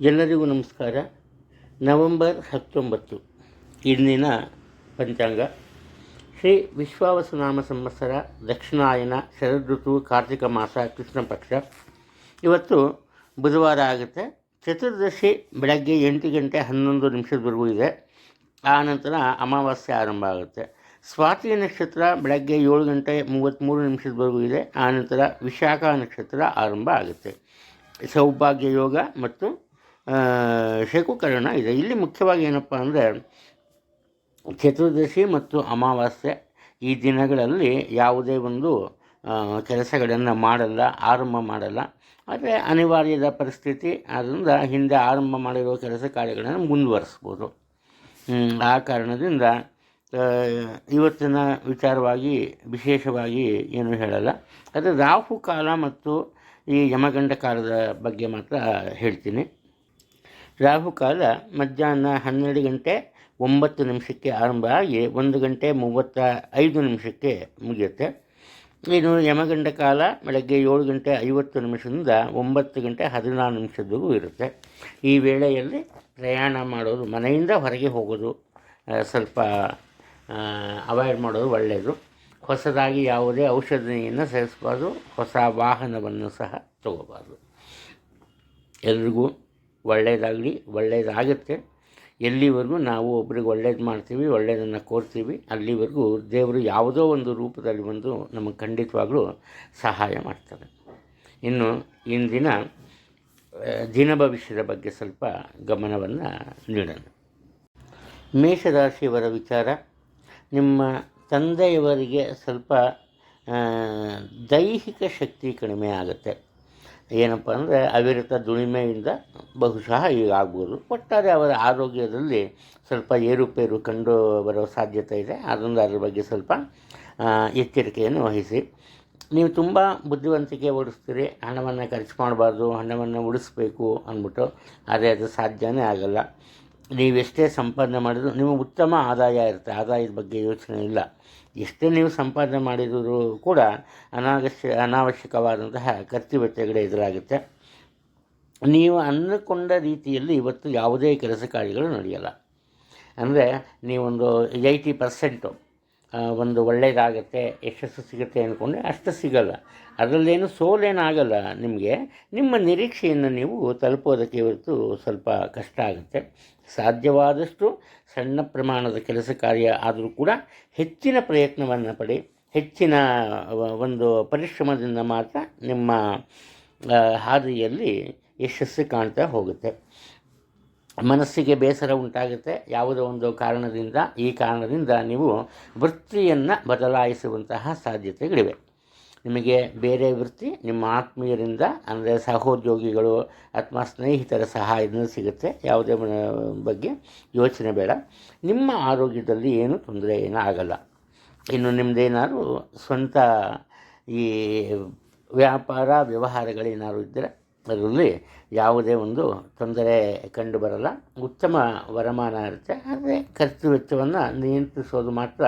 ಎಲ್ಲರಿಗೂ ನಮಸ್ಕಾರ. ನವೆಂಬರ್ ಹತ್ತೊಂಬತ್ತು ಇಂದಿನ ಪಂಚಾಂಗ. ಶ್ರೀ ವಿಶ್ವಾವಸನಾಮ ಸಂವತ್ಸರ, ದಕ್ಷಿಣಾಯನ ಶರದೃತು ಕಾರ್ತಿಕ ಮಾಸ, ಕೃಷ್ಣ ಪಕ್ಷ. ಇವತ್ತು ಬುಧವಾರ ಆಗುತ್ತೆ. ಚತುರ್ದಶಿ ಬೆಳಗ್ಗೆ ಎಂಟು ಗಂಟೆ ಹನ್ನೊಂದು ನಿಮಿಷದವರೆಗೂ ಇದೆ. ಆ ನಂತರ ಅಮಾವಾಸ್ಯೆ ಆರಂಭ ಆಗುತ್ತೆ. ಸ್ವಾತಿ ನಕ್ಷತ್ರ ಬೆಳಗ್ಗೆ ಏಳು ಗಂಟೆ ಮೂವತ್ತ್ಮೂರು ನಿಮಿಷದವರೆಗೂ ಇದೆ. ಆ ನಂತರ ವಿಶಾಖ ನಕ್ಷತ್ರ ಆರಂಭ ಆಗುತ್ತೆ. ಸೌಭಾಗ್ಯ ಯೋಗ ಮತ್ತು ಶಕುಕರಣ ಇದೆ. ಇಲ್ಲಿ ಮುಖ್ಯವಾಗಿ ಏನಪ್ಪ ಅಂದರೆ ಚತುರ್ದಶಿ ಮತ್ತು ಅಮಾವಾಸ್ಯೆ ಈ ದಿನಗಳಲ್ಲಿ ಯಾವುದೇ ಒಂದು ಕೆಲಸಗಳನ್ನು ಮಾಡಲ್ಲ, ಆರಂಭ ಮಾಡಲ್ಲ. ಆದರೆ ಅನಿವಾರ್ಯದ ಪರಿಸ್ಥಿತಿ ಆದ್ದರಿಂದ ಹಿಂದೆ ಆರಂಭ ಮಾಡಿರುವ ಕೆಲಸ ಕಾರ್ಯಗಳನ್ನು ಮುಂದುವರಿಸ್ಬೋದು. ಆ ಕಾರಣದಿಂದ ಇವತ್ತಿನ ವಿಚಾರವಾಗಿ ವಿಶೇಷವಾಗಿ ಏನು ಹೇಳಲ್ಲ. ಆದರೆ ರಾಹು ಕಾಲ ಮತ್ತು ಈ ಯಮಗಂಡ ಕಾಲದ ಬಗ್ಗೆ ಮಾತ್ರ ಹೇಳ್ತೀನಿ. ರಾಹುಕಾಲ ಮಧ್ಯಾಹ್ನ ಹನ್ನೆರಡು ಗಂಟೆ ಒಂಬತ್ತು ನಿಮಿಷಕ್ಕೆ ಆರಂಭ ಆಗಿ ಒಂದು ಗಂಟೆ ಮೂವತ್ತ ಐದು ನಿಮಿಷಕ್ಕೆ ಮುಗಿಯುತ್ತೆ. ಇನ್ನು ಯಮಗಂಡ ಕಾಲ ಬೆಳಗ್ಗೆ ಏಳು ಗಂಟೆ ಐವತ್ತು ನಿಮಿಷದಿಂದ ಒಂಬತ್ತು ಗಂಟೆ ಹದಿನಾರು ನಿಮಿಷದವರೆಗೂ ಇರುತ್ತೆ. ಈ ವೇಳೆಯಲ್ಲಿ ಪ್ರಯಾಣ ಮಾಡೋದು, ಮನೆಯಿಂದ ಹೊರಗೆ ಹೋಗೋದು ಸ್ವಲ್ಪ ಅವಾಯ್ಡ್ ಮಾಡೋದು ಒಳ್ಳೆಯದು. ಹೊಸದಾಗಿ ಯಾವುದೇ ಔಷಧಿಯನ್ನು ಸೇರಿಸಬಾರ್ದು ಹೊಸ ವಾಹನವನ್ನು ಸಹ ತಗೋಬಾರ್ದು. ಎಲ್ರಿಗೂ ಒಳ್ಳೆಯದಾಗಲಿ ಒಳ್ಳೆಯದಾಗುತ್ತೆ ಎಲ್ಲಿವರೆಗೂ ನಾವು ಒಬ್ರಿಗೆ ಒಳ್ಳೇದು ಮಾಡ್ತೀವಿ ಒಳ್ಳೆಯದನ್ನು ಕೋರ್ತೀವಿ, ಅಲ್ಲಿವರೆಗೂ ದೇವರು ಯಾವುದೋ ಒಂದು ರೂಪದಲ್ಲಿ ಬಂದು ನಮಗೆ ಖಂಡಿತವಾಗಲೂ ಸಹಾಯ ಮಾಡ್ತಾರೆ. ಇನ್ನು ಇಂದಿನ ದಿನ ಭವಿಷ್ಯದ ಬಗ್ಗೆ ಸ್ವಲ್ಪ ಗಮನವನ್ನು ನೀಡೋಣ. ಮೇಷರಾಶಿಯವರ ವಿಚಾರ, ನಿಮ್ಮ ತಂದೆಯವರಿಗೆ ಸ್ವಲ್ಪ ದೈಹಿಕ ಶಕ್ತಿ ಕಡಿಮೆ ಆಗುತ್ತೆ. ಏನಪ್ಪ ಅಂದರೆ ಅವಿರತ ದುಡಿಮೆಯಿಂದ ಬಹುಶಃ ಈಗ ಆಗ್ಬೋದು ಒಟ್ಟಾರೆ ಅವರ ಆರೋಗ್ಯದಲ್ಲಿ ಸ್ವಲ್ಪ ಏರುಪೇರು ಕಂಡು ಬರೋ ಸಾಧ್ಯತೆ ಇದೆ. ಅದರಿಂದ ಅದ್ರ ಬಗ್ಗೆ ಸ್ವಲ್ಪ ಎಚ್ಚರಿಕೆಯನ್ನು ವಹಿಸಿ. ನೀವು ತುಂಬ ಬುದ್ಧಿವಂತಿಕೆ ಓಡಿಸ್ತೀರಿ. ಹಣವನ್ನು ಖರ್ಚು ಮಾಡಬಾರ್ದು, ಹಣವನ್ನು ಉಳಿಸ್ಬೇಕು ಅಂದ್ಬಿಟ್ಟು, ಆದರೆ ಅದು ಸಾಧ್ಯವೇ ಆಗಲ್ಲ. ನೀವೆಷ್ಟೇ ಸಂಪಾದನೆ ಮಾಡಿದ್ರು ನಿಮಗೆ ಉತ್ತಮ ಆದಾಯ ಇರುತ್ತೆ. ಆದಾಯದ ಬಗ್ಗೆ ಯೋಚನೆ ಇಲ್ಲ. ಎಷ್ಟೇ ನೀವು ಸಂಪಾದನೆ ಮಾಡಿದರೂ ಕೂಡ ಅನಾವಶ್ಯ ಅನಾವಶ್ಯಕವಾದಂತಹ ಖರ್ಚು ವೆಚ್ಚಗಳೇ ಎದುರಾಗುತ್ತೆ. ನೀವು ಅಂದುಕೊಂಡ ರೀತಿಯಲ್ಲಿ ಇವತ್ತು ಯಾವುದೇ ಕೆಲಸ ಕಾರ್ಯಗಳು ನಡೆಯಲ್ಲ. ಅಂದರೆ ನೀವೊಂದು ಏಯ್ಟಿ ಪರ್ಸೆಂಟು ಒಂದು ಒಳ್ಳೆಯದಾಗತ್ತೆ ಯಶಸ್ಸು ಸಿಗುತ್ತೆ ಅಂದ್ಕೊಂಡ್ರೆ ಅಷ್ಟು ಸಿಗಲ್ಲ. ಅದರಲ್ಲೇನು ಸೋಲೇನಾಗಲ್ಲ ನಿಮಗೆ. ನಿಮ್ಮ ನಿರೀಕ್ಷೆಯನ್ನು ನೀವು ತಲುಪೋದಕ್ಕೆ ಇವತ್ತು ಸ್ವಲ್ಪ ಕಷ್ಟ ಆಗುತ್ತೆ. ಸಾಧ್ಯವಾದಷ್ಟು ಸಣ್ಣ ಪ್ರಮಾಣದ ಕೆಲಸ ಕಾರ್ಯ ಆದರೂ ಕೂಡ ಹೆಚ್ಚಿನ ಪ್ರಯತ್ನವನ್ನು ಪಡಿ. ಹೆಚ್ಚಿನ ಒಂದು ಪರಿಶ್ರಮದಿಂದ ಮಾತ್ರ ನಿಮ್ಮ ಹಾದಿಯಲ್ಲಿ ಯಶಸ್ಸು ಕಾಣ್ತಾ ಹೋಗುತ್ತೆ. ಮನಸ್ಸಿಗೆ ಬೇಸರ ಉಂಟಾಗುತ್ತೆ. ಯಾವುದೋ ಒಂದು ಕಾರಣದಿಂದ, ಈ ಕಾರಣದಿಂದ ನೀವು ವೃತ್ತಿಯನ್ನು ಬದಲಾಯಿಸುವಂತಹ ಸಾಧ್ಯತೆಗಳಿವೆ. ನಿಮಗೆ ಬೇರೆ ವೃತ್ತಿ ನಿಮ್ಮ ಆತ್ಮೀಯರಿಂದ, ಅಂದರೆ ಸಹೋದ್ಯೋಗಿಗಳು ಅಥವಾ ಸ್ನೇಹಿತರ ಸಹಾಯದಿಂದ ಸಿಗುತ್ತೆ. ಯಾವುದೇ ಬಗ್ಗೆ ಯೋಚನೆ ಬೇಡ. ನಿಮ್ಮ ಆರೋಗ್ಯದಲ್ಲಿ ಏನು ತೊಂದರೆ ಏನೂ ಆಗಲ್ಲ. ಇನ್ನು ನಿಮ್ಮದೇನಾದರೂ ಸ್ವಂತ ಈ ವ್ಯಾಪಾರ, ವ್ಯವಹಾರಗಳೇನಾದ್ರು ಇದ್ದರೆ ಅದರಲ್ಲಿ ಯಾವುದೇ ಒಂದು ತೊಂದರೆ ಕಂಡು ಬರಲ್ಲ. ಉತ್ತಮ ವರಮಾನ ಇರುತ್ತೆ. ಆದರೆ ಖರ್ಚು ವೆಚ್ಚವನ್ನು ನಿಯಂತ್ರಿಸೋದು ಮಾತ್ರ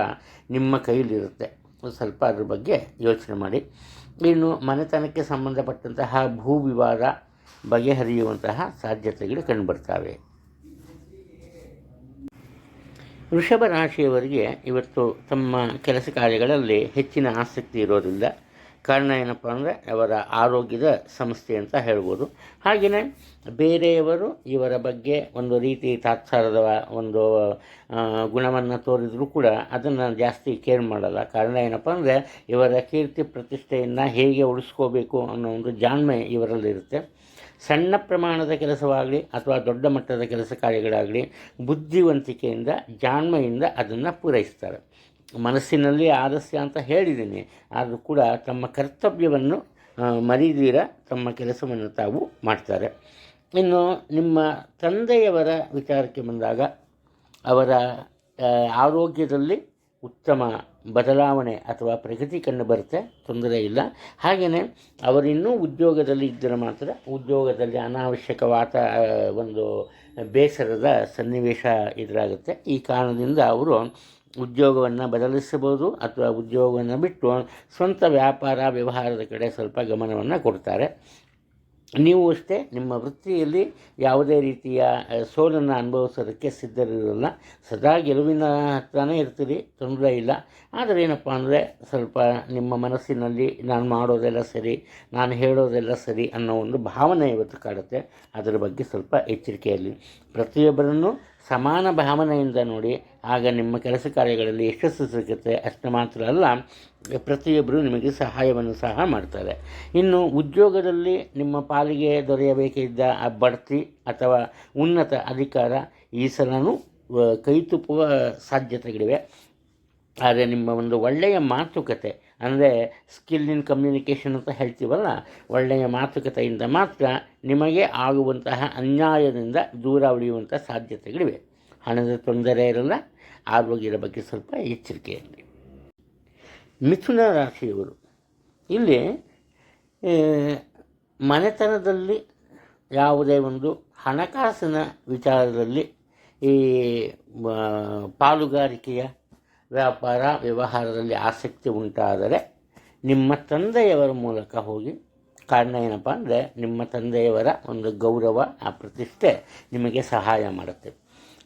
ನಿಮ್ಮ ಕೈಲಿರುತ್ತೆ ಸ್ವಲ್ಪ ಅದ್ರ ಬಗ್ಗೆ ಯೋಚನೆ ಮಾಡಿ. ಇನ್ನು ಮನೆತನಕ್ಕೆ ಸಂಬಂಧಪಟ್ಟಂತಹ ಭೂ ವಿವಾದ ಬಗೆಹರಿಯುವಂತಹ ಸಾಧ್ಯತೆಗಳು ಕಂಡುಬರ್ತವೆ ವೃಷಭ ರಾಶಿಯವರಿಗೆ ಇವತ್ತು ತಮ್ಮ ಕೆಲಸ ಕಾರ್ಯಗಳಲ್ಲಿ ಹೆಚ್ಚಿನ ಆಸಕ್ತಿ ಇರೋದಿಲ್ಲ ಕಾರಣ ಏನಪ್ಪ ಅಂದರೆ ಅವರ ಆರೋಗ್ಯದ ಸಮಸ್ಯೆ ಅಂತ ಹೇಳ್ಬೋದು. ಹಾಗೆಯೇ ಬೇರೆಯವರು ಇವರ ಬಗ್ಗೆ ಒಂದು ರೀತಿ ತಾತ್ಸಾರದ ಒಂದು ಗುಣವನ್ನು ತೋರಿದರೂ ಕೂಡ ಅದನ್ನು ಜಾಸ್ತಿ ಕೇರ್ ಮಾಡಲ್ಲ. ಕಾರಣ ಏನಪ್ಪ ಅಂದರೆ ಇವರ ಕೀರ್ತಿ ಪ್ರತಿಷ್ಠೆಯನ್ನು ಹೇಗೆ ಉಳಿಸ್ಕೋಬೇಕು ಅನ್ನೋ ಒಂದು ಜಾಣ್ಮೆ ಇವರಲ್ಲಿರುತ್ತೆ. ಸಣ್ಣ ಪ್ರಮಾಣದ ಕೆಲಸವಾಗಲಿ ಅಥವಾ ದೊಡ್ಡ ಮಟ್ಟದ ಕೆಲಸ ಕಾರ್ಯಗಳಾಗಲಿ ಬುದ್ಧಿವಂತಿಕೆಯಿಂದ ಜಾಣ್ಮೆಯಿಂದ ಅದನ್ನು ಪೂರೈಸ್ತಾರೆ. ಮನಸ್ಸಿನಲ್ಲಿ ಆದಸ್ಯ ಅಂತ ಹೇಳಿದ್ದೀನಿ. ಆದರೂ ಕೂಡ ತಮ್ಮ ಕರ್ತವ್ಯವನ್ನು ಮರೀದಿರ ತಮ್ಮ ಕೆಲಸವನ್ನು ತಾವು ಮಾಡ್ತಾರೆ. ಇನ್ನು ನಿಮ್ಮ ತಂದೆಯವರ ವಿಚಾರಕ್ಕೆ ಬಂದಾಗ ಅವರ ಆರೋಗ್ಯದಲ್ಲಿ ಉತ್ತಮ ಬದಲಾವಣೆ ಅಥವಾ ಪ್ರಗತಿ ಕಂಡು ಬರುತ್ತೆ, ತೊಂದರೆ ಇಲ್ಲ. ಹಾಗೆಯೇ ಅವರಿನ್ನೂ ಉದ್ಯೋಗದಲ್ಲಿ ಇದ್ದರೆ ಮಾತ್ರ ಉದ್ಯೋಗದಲ್ಲಿ ಅನಾವಶ್ಯಕವಾದ ಒಂದು ಬೇಸರದ ಸನ್ನಿವೇಶ ಎದುರಾಗುತ್ತೆ. ಈ ಕಾರಣದಿಂದ ಅವರು ಉದ್ಯೋಗವನ್ನು ಬದಲಿಸಬಹುದು ಅಥವಾ ಉದ್ಯೋಗವನ್ನು ಬಿಟ್ಟು ಸ್ವಂತ ವ್ಯಾಪಾರ, ವ್ಯವಹಾರದ ಕಡೆ ಸ್ವಲ್ಪ ಗಮನವನ್ನು ಕೊಡ್ತಾರೆ. ನೀವು ಅಷ್ಟೇ ನಿಮ್ಮ ವೃತ್ತಿಯಲ್ಲಿ ಯಾವುದೇ ರೀತಿಯ ಸೋಲನ್ನು ಅನುಭವಿಸೋದಕ್ಕೆ ಸಿದ್ಧರಿರಲ್ಲ. ಸದಾ ಗೆಲುವಿನ ಹತ್ತಿರನೇ ಇರ್ತೀರಿ, ತೊಂದರೆ ಇಲ್ಲ. ಆದರೆ ಏನಪ್ಪ ಅಂದರೆ ಸ್ವಲ್ಪ ನಿಮ್ಮ ಮನಸ್ಸಿನಲ್ಲಿ ನಾನು ಮಾಡೋದೆಲ್ಲ ಸರಿ, ನಾನು ಹೇಳೋದೆಲ್ಲ ಸರಿ ಅನ್ನೋ ಒಂದು ಭಾವನೆ ಇವತ್ತು ಕಾಡುತ್ತೆ. ಅದರ ಬಗ್ಗೆ ಸ್ವಲ್ಪ ಎಚ್ಚರಿಕೆಯಲ್ಲಿ. ಪ್ರತಿಯೊಬ್ಬರನ್ನು ಸಮಾನ ಭಾವನೆಯಿಂದ ನೋಡಿ ಆಗ ನಿಮ್ಮ ಕೆಲಸ ಕಾರ್ಯಗಳಲ್ಲಿ ಯಶಸ್ಸು ಸಿಗುತ್ತೆ. ಅಷ್ಟು ಮಾತ್ರ ಅಲ್ಲ, ಪ್ರತಿಯೊಬ್ಬರು ನಿಮಗೆ ಸಹಾಯವನ್ನು ಸಹ ಮಾಡ್ತಾರೆ. ಇನ್ನು ಉದ್ಯೋಗದಲ್ಲಿ ನಿಮ್ಮ ಪಾಲಿಗೆ ದೊರೆಯಬೇಕಿದ್ದ ಆ ಬಡ್ತಿ ಅಥವಾ ಉನ್ನತ ಅಧಿಕಾರ ಈ ಸಲನೂ ಕೈತುಪ್ಪುವ ಸಾಧ್ಯತೆಗಳಿವೆ. ಆದರೆ ನಿಮ್ಮ ಒಂದು ಒಳ್ಳೆಯ ಮಾತುಕತೆ, ಅಂದರೆ ಸ್ಕಿಲ್ ಇನ್ ಕಮ್ಯುನಿಕೇಷನ್ ಅಂತ ಹೇಳ್ತೀವಲ್ಲ, ಒಳ್ಳೆಯ ಮಾತುಕತೆಯಿಂದ ಮಾತ್ರ ನಿಮಗೆ ಆಗುವಂತಹ ಅನ್ಯಾಯದಿಂದ ದೂರ ಉಳಿಯುವಂಥ ಸಾಧ್ಯತೆಗಳಿವೆ. ಹಣದ ತೊಂದರೆ ಇರಲ್ಲ ಆರೋಗ್ಯದ ಬಗ್ಗೆ ಸ್ವಲ್ಪ ಎಚ್ಚರಿಕೆಯಲ್ಲಿ. ಮಿಥುನ ರಾಶಿಯವರು, ಇಲ್ಲಿ ಮನೆತನದಲ್ಲಿ ಯಾವುದೇ ಒಂದು ಹಣಕಾಸಿನ ವಿಚಾರದಲ್ಲಿ ಈ ಪಾಲುಗಾರಿಕೆಯ ವ್ಯಾಪಾರ ವ್ಯವಹಾರದಲ್ಲಿ ಆಸಕ್ತಿ ಉಂಟಾದರೆ ನಿಮ್ಮ ತಂದೆಯವರ ಮೂಲಕ ಹೋಗಿ, ಕಾರಣ ಏನಪ್ಪ ಅಂದರೆ ನಿಮ್ಮ ತಂದೆಯವರ ಒಂದು ಗೌರವ, ಆ ಪ್ರತಿಷ್ಠೆ ನಿಮಗೆ ಸಹಾಯ ಮಾಡುತ್ತೆ.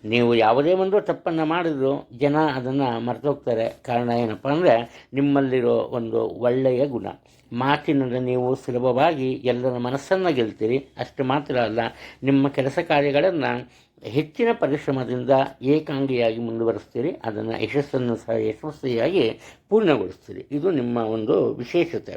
ನೀವು ಯಾವುದೇ ಒಂದು ತಪ್ಪನ್ನು ಮಾಡಿದ್ರು ಜನ ಅದನ್ನು ಮರ್ತೋಗ್ತಾರೆ. ಕಾರಣ ಏನಪ್ಪ ಅಂದರೆ ನಿಮ್ಮಲ್ಲಿರೋ ಒಂದು ಒಳ್ಳೆಯ ಗುಣ. ಮಾತಿನಿಂದ ನೀವು ಸುಲಭವಾಗಿ ಎಲ್ಲರ ಮನಸ್ಸನ್ನು ಗೆಲ್ತೀರಿ. ಅಷ್ಟು ಮಾತ್ರ ಅಲ್ಲ, ನಿಮ್ಮ ಕೆಲಸ ಕಾರ್ಯಗಳನ್ನು ಹೆಚ್ಚಿನ ಪರಿಶ್ರಮದಿಂದ ಏಕಾಂಗಿಯಾಗಿ ಮುಂದುವರಿಸ್ತೀರಿ. ಅದನ್ನು ಯಶಸ್ಸನ್ನು ಸಹ ಯಶಸ್ವಿಯಾಗಿ ಪೂರ್ಣಗೊಳಿಸ್ತೀರಿ. ಇದು ನಿಮ್ಮ ಒಂದು ವಿಶೇಷತೆ.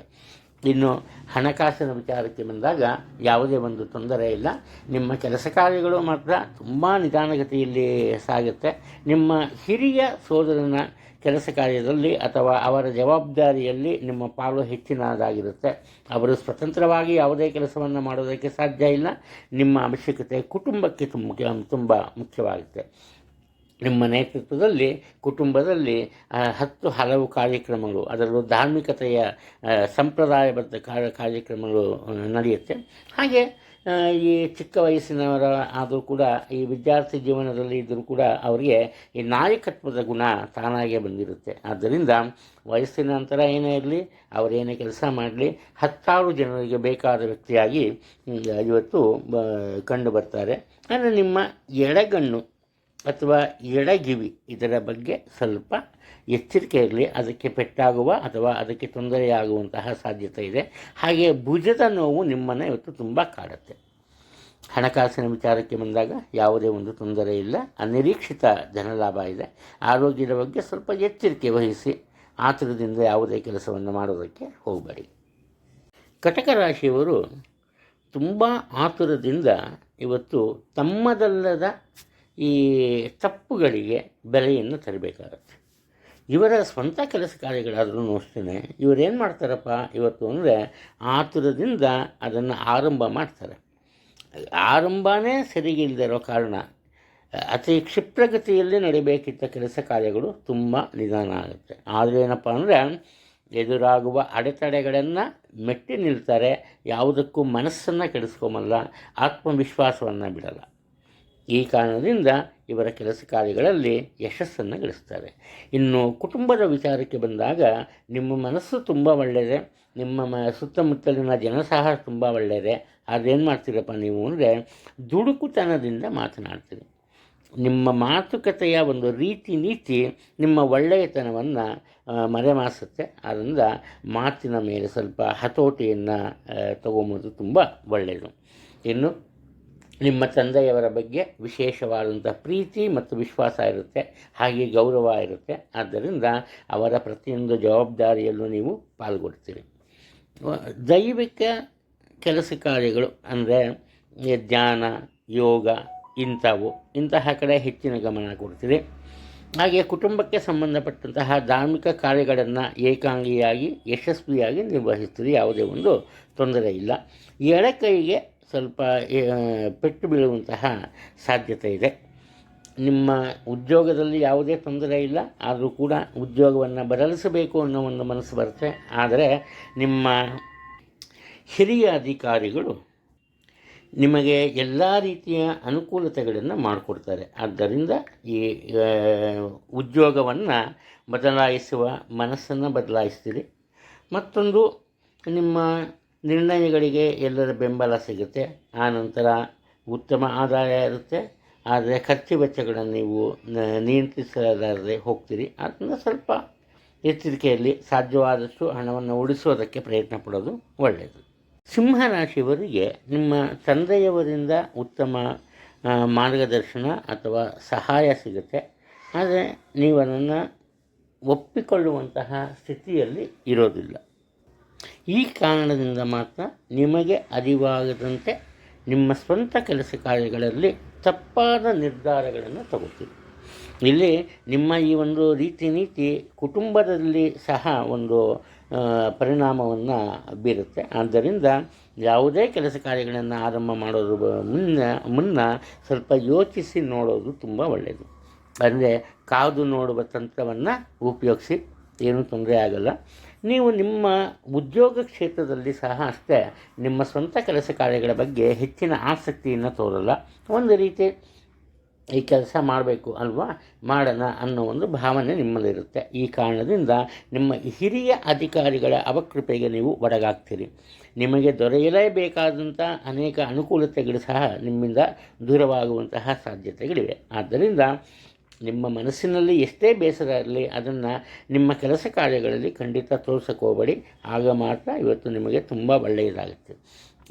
ಇನ್ನು ಹಣಕಾಸಿನ ವಿಚಾರಕ್ಕೆ ಬಂದಾಗ ಯಾವುದೇ ಒಂದು ತೊಂದರೆ ಇಲ್ಲ. ನಿಮ್ಮ ಕೆಲಸ ಕಾರ್ಯಗಳು ಮಾತ್ರ ತುಂಬ ನಿಧಾನಗತಿಯಲ್ಲಿ ಸಾಗುತ್ತೆ. ನಿಮ್ಮ ಹಿರಿಯ ಸೋದರನ ಕೆಲಸ ಕಾರ್ಯದಲ್ಲಿ ಅಥವಾ ಅವರ ಜವಾಬ್ದಾರಿಯಲ್ಲಿ ನಿಮ್ಮ ಪಾಲು ಹೆಚ್ಚಿನದಾಗಿರುತ್ತೆ. ಅವರು ಸ್ವತಂತ್ರವಾಗಿ ಯಾವುದೇ ಕೆಲಸವನ್ನು ಮಾಡೋದಕ್ಕೆ ಸಾಧ್ಯ ಇಲ್ಲ. ನಿಮ್ಮ ಅವಶ್ಯಕತೆ ಕುಟುಂಬಕ್ಕೆ ತುಂಬ ತುಂಬ ಮುಖ್ಯವಾಗುತ್ತೆ. ನಿಮ್ಮ ನೇತೃತ್ವದಲ್ಲಿ, ಕುಟುಂಬದಲ್ಲಿ ಹತ್ತು ಹಲವು ಕಾರ್ಯಕ್ರಮಗಳು, ಅದರಲ್ಲೂ ಧಾರ್ಮಿಕತೆಯ ಸಂಪ್ರದಾಯಬದ್ಧ ಕಾರ್ಯ, ಕಾರ್ಯಕ್ರಮಗಳು ನಡೆಯುತ್ತೆ. ಹಾಗೆ ಈ ಚಿಕ್ಕ ವಯಸ್ಸಿನವರ ಆದರೂ ಕೂಡ, ಈ ವಿದ್ಯಾರ್ಥಿ ಜೀವನದಲ್ಲಿ ಇದ್ದರೂ ಕೂಡ ಅವರಿಗೆ ಈ ನಾಯಕತ್ವದ ಗುಣ ತಾನಾಗೇ ಬಂದಿರುತ್ತೆ. ಆದ್ದರಿಂದ ವಯಸ್ಸಿನ ನಂತರ ಏನೇ ಇರಲಿ ಅವರೇನೇ ಕೆಲಸ ಮಾಡಲಿ, ಹತ್ತಾರು ಜನರಿಗೆ ಬೇಕಾದ ವ್ಯಕ್ತಿಯಾಗಿ ಇವತ್ತು ಕಂಡು ಬರ್ತಾರೆ. ಅಂದರೆ ನಿಮ್ಮ ಎಡಗಣ್ಣು ಅಥವಾ ಎಡಗಿವಿ ಇದರ ಬಗ್ಗೆ ಸ್ವಲ್ಪ ಎಚ್ಚರಿಕೆ ಇರಲಿ. ಅದಕ್ಕೆ ಪೆಟ್ಟಾಗುವ ಅಥವಾ ಅದಕ್ಕೆ ತೊಂದರೆಯಾಗುವಂತಹ ಸಾಧ್ಯತೆ ಇದೆ. ಹಾಗೆ ಭುಜದ ನೋವು ನಿಮ್ಮನ್ನು ಇವತ್ತು ತುಂಬ ಕಾಡುತ್ತೆ. ಹಣಕಾಸಿನ ವಿಚಾರಕ್ಕೆ ಬಂದಾಗ ಯಾವುದೇ ಒಂದು ತೊಂದರೆ ಇಲ್ಲ. ಅನಿರೀಕ್ಷಿತ ಧನಲಾಭ ಇದೆ. ಆರೋಗ್ಯದ ಬಗ್ಗೆ ಸ್ವಲ್ಪ ಎಚ್ಚರಿಕೆ ವಹಿಸಿ ಆತುರದಿಂದ ಯಾವುದೇ ಕೆಲಸವನ್ನು ಮಾಡೋದಕ್ಕೆ ಹೋಗಬೇಡಿ. ಕಟಕ ರಾಶಿಯವರು ತುಂಬ ಆತುರದಿಂದ ಇವತ್ತು ತಮ್ಮದಲ್ಲದ ಈ ತಪ್ಪುಗಳಿಗೆ ಬೆಲೆಯನ್ನು ತರಬೇಕಾಗತ್ತೆ. ಇವರ ಸ್ವಂತ ಕೆಲಸ ಕಾರ್ಯಗಳಾದ್ರೂ ಅಷ್ಟೇ ಇವರೇನು ಮಾಡ್ತಾರಪ್ಪ ಇವತ್ತು ಅಂದರೆ ಆತುರದಿಂದ ಅದನ್ನು ಆರಂಭ ಮಾಡ್ತಾರೆ. ಆರಂಭನೇ ಸರಿಗಿಲ್ಲದೆ ಇರೋ ಕಾರಣ, ಅತಿ ಕ್ಷಿಪ್ರಗತಿಯಲ್ಲಿ ನಡೀಬೇಕಿದ್ದ ಕೆಲಸ ಕಾರ್ಯಗಳು ತುಂಬ ನಿಧಾನ ಆಗುತ್ತೆ. ಆದರೆ ಏನಪ್ಪ ಅಂದರೆ ಎದುರಾಗುವ ಅಡೆತಡೆಗಳನ್ನು ಮೆಟ್ಟಿ ನಿಲ್ತಾರೆ, ಯಾವುದಕ್ಕೂ ಮನಸ್ಸನ್ನು ಕೆಡಿಸ್ಕೊಂಬಲ್ಲ ಆತ್ಮವಿಶ್ವಾಸವನ್ನು ಬಿಡಲ್ಲ. ಈ ಕಾರಣದಿಂದ ಇವರ ಕೆಲಸ ಕಾರ್ಯಗಳಲ್ಲಿ ಯಶಸ್ಸನ್ನು ಗಳಿಸ್ತಾರೆ. ಇನ್ನು ಕುಟುಂಬದ ವಿಚಾರಕ್ಕೆ ಬಂದಾಗ ನಿಮ್ಮ ಮನಸ್ಸು ತುಂಬ ಒಳ್ಳೆಯದೆ, ನಿಮ್ಮ ಮ ಸುತ್ತಮುತ್ತಲಿನ ಜನ ಸಹ ತುಂಬ ಒಳ್ಳೆಯದೆ. ಅದೇನು ಮಾಡ್ತೀರಪ್ಪ ನೀವು ಅಂದರೆ ದುಡುಕುತನದಿಂದ ಮಾತನಾಡ್ತೀರಿ. ನಿಮ್ಮ ಮಾತುಕತೆಯ ಒಂದು ರೀತಿ ನೀತಿ ನಿಮ್ಮ ಒಳ್ಳೆಯತನವನ್ನು ಮರೆಮಾಸುತ್ತೆ. ಆದ್ದರಿಂದ ಮಾತಿನ ಮೇಲೆ ಸ್ವಲ್ಪ ಹತೋಟಿಯನ್ನು ತಗೊಂಬೋದು ತುಂಬ ಒಳ್ಳೆಯದು. ಇನ್ನು ನಿಮ್ಮ ತಂದೆಯವರ ಬಗ್ಗೆ ವಿಶೇಷವಾದಂಥ ಪ್ರೀತಿ ಮತ್ತು ವಿಶ್ವಾಸ ಇರುತ್ತೆ, ಹಾಗೆ ಗೌರವ ಇರುತ್ತೆ. ಆದ್ದರಿಂದ ಅವರ ಪ್ರತಿಯೊಂದು ಜವಾಬ್ದಾರಿಯಲ್ಲೂ ನೀವು ಪಾಲ್ಗೊಡ್ತೀರಿ ದೈವಿಕ ಕೆಲಸ ಕಾರ್ಯಗಳು ಅಂದರೆ ಧ್ಯಾನ, ಯೋಗ, ಇಂಥವು, ಇಂತಹ ಕಡೆ ಹೆಚ್ಚಿನ ಗಮನ ಕೊಡ್ತೀರಿ. ಹಾಗೆ ಕುಟುಂಬಕ್ಕೆ ಸಂಬಂಧಪಟ್ಟಂತಹ ಧಾರ್ಮಿಕ ಕಾರ್ಯಗಳನ್ನು ಏಕಾಂಗಿಯಾಗಿ, ಯಶಸ್ವಿಯಾಗಿ ನಿರ್ವಹಿಸ್ತೀರಿ, ಯಾವುದೇ ಒಂದು ತೊಂದರೆ ಇಲ್ಲ. ಎಡಕೈಗೆ ಸ್ವಲ್ಪ ಪೆಟ್ಟು ಬೀಳುವಂತಹ ಸಾಧ್ಯತೆ ಇದೆ. ನಿಮ್ಮ ಉದ್ಯೋಗದಲ್ಲಿ ಯಾವುದೇ ತೊಂದರೆ ಇಲ್ಲ, ಆದರೂ ಕೂಡ ಉದ್ಯೋಗವನ್ನು ಬದಲಿಸಬೇಕು ಅನ್ನೋ ಒಂದು ಮನಸ್ಸು ಬರುತ್ತೆ. ಆದರೆ ನಿಮ್ಮ ಹಿರಿಯ ಅಧಿಕಾರಿಗಳು ನಿಮಗೆ ಎಲ್ಲ ರೀತಿಯ ಅನುಕೂಲತೆಗಳನ್ನು ಮಾಡಿಕೊಡ್ತಾರೆ. ಆದ್ದರಿಂದ ಈ ಉದ್ಯೋಗವನ್ನು ಬದಲಾಯಿಸುವ ಮನಸ್ಸನ್ನು ಬದಲಾಯಿಸ್ತೀರಿ. ಮತ್ತೊಂದು, ನಿಮ್ಮ ನಿರ್ಣಯಗಳಿಗೆ ಎಲ್ಲರ ಬೆಂಬಲ ಸಿಗುತ್ತೆ. ಆನಂತರ ಉತ್ತಮ ಆದಾಯ ಇರುತ್ತೆ. ಆದರೆ ಖರ್ಚು ವೆಚ್ಚಗಳನ್ನು ನೀವು ನಿಯಂತ್ರಿಸಲಾರದೆ ಹೋಗ್ತೀರಿ. ಅದನ್ನು ಸ್ವಲ್ಪ ಎಚ್ಚರಿಕೆಯಲ್ಲಿ ಸಾಧ್ಯವಾದಷ್ಟು ಹಣವನ್ನು ಉಳಿಸೋದಕ್ಕೆ ಪ್ರಯತ್ನ ಪಡೋದು ಒಳ್ಳೆಯದು ಸಿಂಹರಾಶಿಯವರಿಗೆ ನಿಮ್ಮ ತಂದೆಯವರಿಂದ ಉತ್ತಮ ಮಾರ್ಗದರ್ಶನ ಅಥವಾ ಸಹಾಯ ಸಿಗುತ್ತೆ. ಆದರೆ ನೀವು ಅದನ್ನು ಒಪ್ಪಿಕೊಳ್ಳುವಂತಹ ಸ್ಥಿತಿಯಲ್ಲಿ ಇರೋದಿಲ್ಲ. ಈ ಕಾರಣದಿಂದ ಮಾತ್ರ ನಿಮಗೆ ಅರಿವಾಗದಂತೆ ನಿಮ್ಮ ಸ್ವಂತ ಕೆಲಸ ಕಾರ್ಯಗಳಲ್ಲಿ ತಪ್ಪಾದ ನಿರ್ಧಾರಗಳನ್ನು ತಗೋತೀರಿ. ಇಲ್ಲಿ ನಿಮ್ಮ ಈ ಒಂದು ರೀತಿ ನೀತಿ ಕುಟುಂಬದಲ್ಲಿ ಸಹ ಒಂದು ಪರಿಣಾಮವನ್ನು ಬೀರುತ್ತೆ. ಆದ್ದರಿಂದ ಯಾವುದೇ ಕೆಲಸ ಕಾರ್ಯಗಳನ್ನು ಆರಂಭ ಮಾಡೋದು ಮುನ್ನ ಮುನ್ನ ಸ್ವಲ್ಪ ಯೋಚಿಸಿ ನೋಡೋದು ತುಂಬ ಒಳ್ಳೆಯದು ಅಂದರೆ ಕಾದು ನೋಡುವ ತಂತ್ರವನ್ನು ಉಪಯೋಗಿಸಿ, ಏನೂ ತೊಂದರೆ ಆಗಲ್ಲ. ನೀವು ನಿಮ್ಮ ಉದ್ಯೋಗ ಕ್ಷೇತ್ರದಲ್ಲಿ ಸಹ ಅಷ್ಟೇ ನಿಮ್ಮ ಸ್ವಂತ ಕೆಲಸ ಕಾರ್ಯಗಳ ಬಗ್ಗೆ ಹೆಚ್ಚಿನ ಆಸಕ್ತಿಯನ್ನು ತೋರಲ್ಲ. ಒಂದು ರೀತಿ ಈ ಕೆಲಸ ಮಾಡಬೇಕು ಅಲ್ವಾ? ಮಾಡೋಣ ಅನ್ನೋ ಒಂದು ಭಾವನೆ ನಿಮ್ಮಲ್ಲಿರುತ್ತೆ. ಈ ಕಾರಣದಿಂದ ನಿಮ್ಮ ಹಿರಿಯ ಅಧಿಕಾರಿಗಳ ಅವಕೃಪೆಗೆ ನೀವು ಒಡಗಾಗ್ತೀರಿ ನಿಮಗೆ ದೊರೆಯಲೇಬೇಕಾದಂಥ ಅನೇಕ ಅನುಕೂಲತೆಗಳು ಸಹ ನಿಮ್ಮಿಂದ ದೂರವಾಗುವಂತಹ ಸಾಧ್ಯತೆಗಳಿವೆ. ಆದ್ದರಿಂದ ನಿಮ್ಮ ಮನಸ್ಸಿನಲ್ಲಿ ಎಷ್ಟೇ ಬೇಸರ ಇರಲಿ, ಅದನ್ನು ನಿಮ್ಮ ಕೆಲಸ ಕಾರ್ಯಗಳಲ್ಲಿ ಖಂಡಿತ ತೋರ್ಸಕ್ಕೆ ಹೋಗಬೇಡಿ. ಆಗ ಮಾತ್ರ ಇವತ್ತು ನಿಮಗೆ ತುಂಬ ಒಳ್ಳೆಯದಾಗುತ್ತೆ.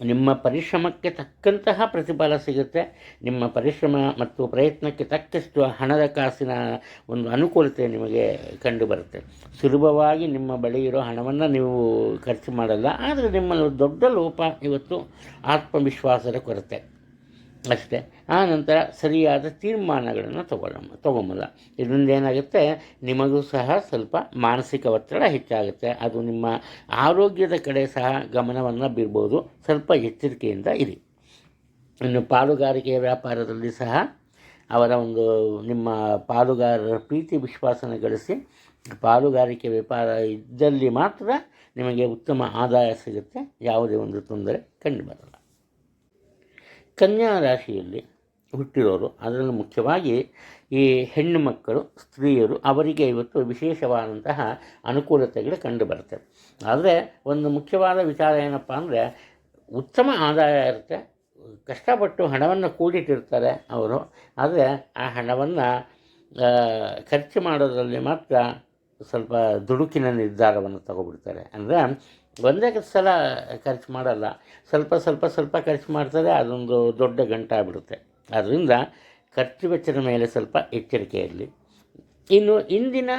ನಿಮ್ಮ ಪರಿಶ್ರಮಕ್ಕೆ ತಕ್ಕಂತಹ ಪ್ರತಿಫಲ ಸಿಗುತ್ತೆ. ನಿಮ್ಮ ಪರಿಶ್ರಮ ಮತ್ತು ಪ್ರಯತ್ನಕ್ಕೆ ತಕ್ಕಷ್ಟು ಹಣದ ಕಾಸಿನ ಒಂದು ಅನುಕೂಲತೆ ನಿಮಗೆ ಕಂಡುಬರುತ್ತೆ. ಸುಲಭವಾಗಿ ನಿಮ್ಮ ಬಳಿ ಇರೋ ಹಣವನ್ನು ನೀವು ಖರ್ಚು ಮಾಡಲ್ಲ. ಆದರೆ ನಿಮ್ಮಲ್ಲಿ ದೊಡ್ಡ ಲೋಪ ಇವತ್ತು ಆತ್ಮವಿಶ್ವಾಸದ ಕೊರತೆ. ಅಷ್ಟೇ. ಆ ನಂತರ ಸರಿಯಾದ ತೀರ್ಮಾನಗಳನ್ನು ತಗೊಳ್ಳಮ್ಮ ತಗೊಂಬಲ್ಲ ಇದರಿಂದ ಏನಾಗುತ್ತೆ? ನಿಮಗೂ ಸಹ ಸ್ವಲ್ಪ ಮಾನಸಿಕ ಒತ್ತಡ ಹೆಚ್ಚಾಗುತ್ತೆ. ಅದು ನಿಮ್ಮ ಆರೋಗ್ಯದ ಕಡೆ ಸಹ ಗಮನವನ್ನು ಬೀರ್ಬೋದು. ಸ್ವಲ್ಪ ಎಚ್ಚರಿಕೆಯಿಂದ ಇರಿ. ಇನ್ನು ಪಾಲುಗಾರಿಕೆಯ ವ್ಯಾಪಾರದಲ್ಲಿ ಸಹ ಅವರ ಒಂದು ನಿಮ್ಮ ಪಾಲುಗಾರರ ಪ್ರೀತಿ, ವಿಶ್ವಾಸನ ಗಳಿಸಿ ಪಾಲುಗಾರಿಕೆ ವ್ಯಾಪಾರ ಇದ್ದಲ್ಲಿ ಮಾತ್ರ ನಿಮಗೆ ಉತ್ತಮ ಆದಾಯ ಸಿಗುತ್ತೆ. ಯಾವುದೇ ಒಂದು ತೊಂದರೆ ಕಂಡುಬರಲ್ಲ ಕನ್ಯಾ ರಾಶಿಯಲ್ಲಿ ಹುಟ್ಟಿರೋರು, ಅದರಲ್ಲಿ ಮುಖ್ಯವಾಗಿ ಈ ಹೆಣ್ಣು ಮಕ್ಕಳು, ಸ್ತ್ರೀಯರು ಅವರಿಗೆ ಇವತ್ತು ವಿಶೇಷವಾದಂತಹ ಅನುಕೂಲತೆಗಳು ಕಂಡು ಬರ್ತವೆ ಆದರೆ ಒಂದು ಮುಖ್ಯವಾದ ವಿಚಾರ ಏನಪ್ಪ ಅಂದರೆ, ಉತ್ತಮ ಆದಾಯ ಇರುತ್ತೆ, ಕಷ್ಟಪಟ್ಟು ಹಣವನ್ನು ಕೂಡಿಟ್ಟಿರ್ತಾರೆ ಅವರು, ಆದರೆ ಆ ಹಣವನ್ನು ಖರ್ಚು ಮಾಡೋದರಲ್ಲಿ ಮಾತ್ರ ಸ್ವಲ್ಪ ದುಡುಕಿನ ನಿರ್ಧಾರವನ್ನು ತಗೊಬಿಡ್ತಾರೆ. ಅಂದರೆ ಒಂದೇ ಸಲ ಖರ್ಚು ಮಾಡಲ್ಲ. ಸ್ವಲ್ಪ ಸ್ವಲ್ಪ ಸ್ವಲ್ಪ ಖರ್ಚು ಮಾಡ್ತಾರೆ ಅದೊಂದು ದೊಡ್ಡ ಗಂಟಾಗ್ಬಿಡುತ್ತೆ ಅದರಿಂದ ಖರ್ಚು ವೆಚ್ಚದ ಮೇಲೆ ಸ್ವಲ್ಪ ಎಚ್ಚರಿಕೆ ಇರಲಿ. ಇನ್ನು ಇಂದಿನ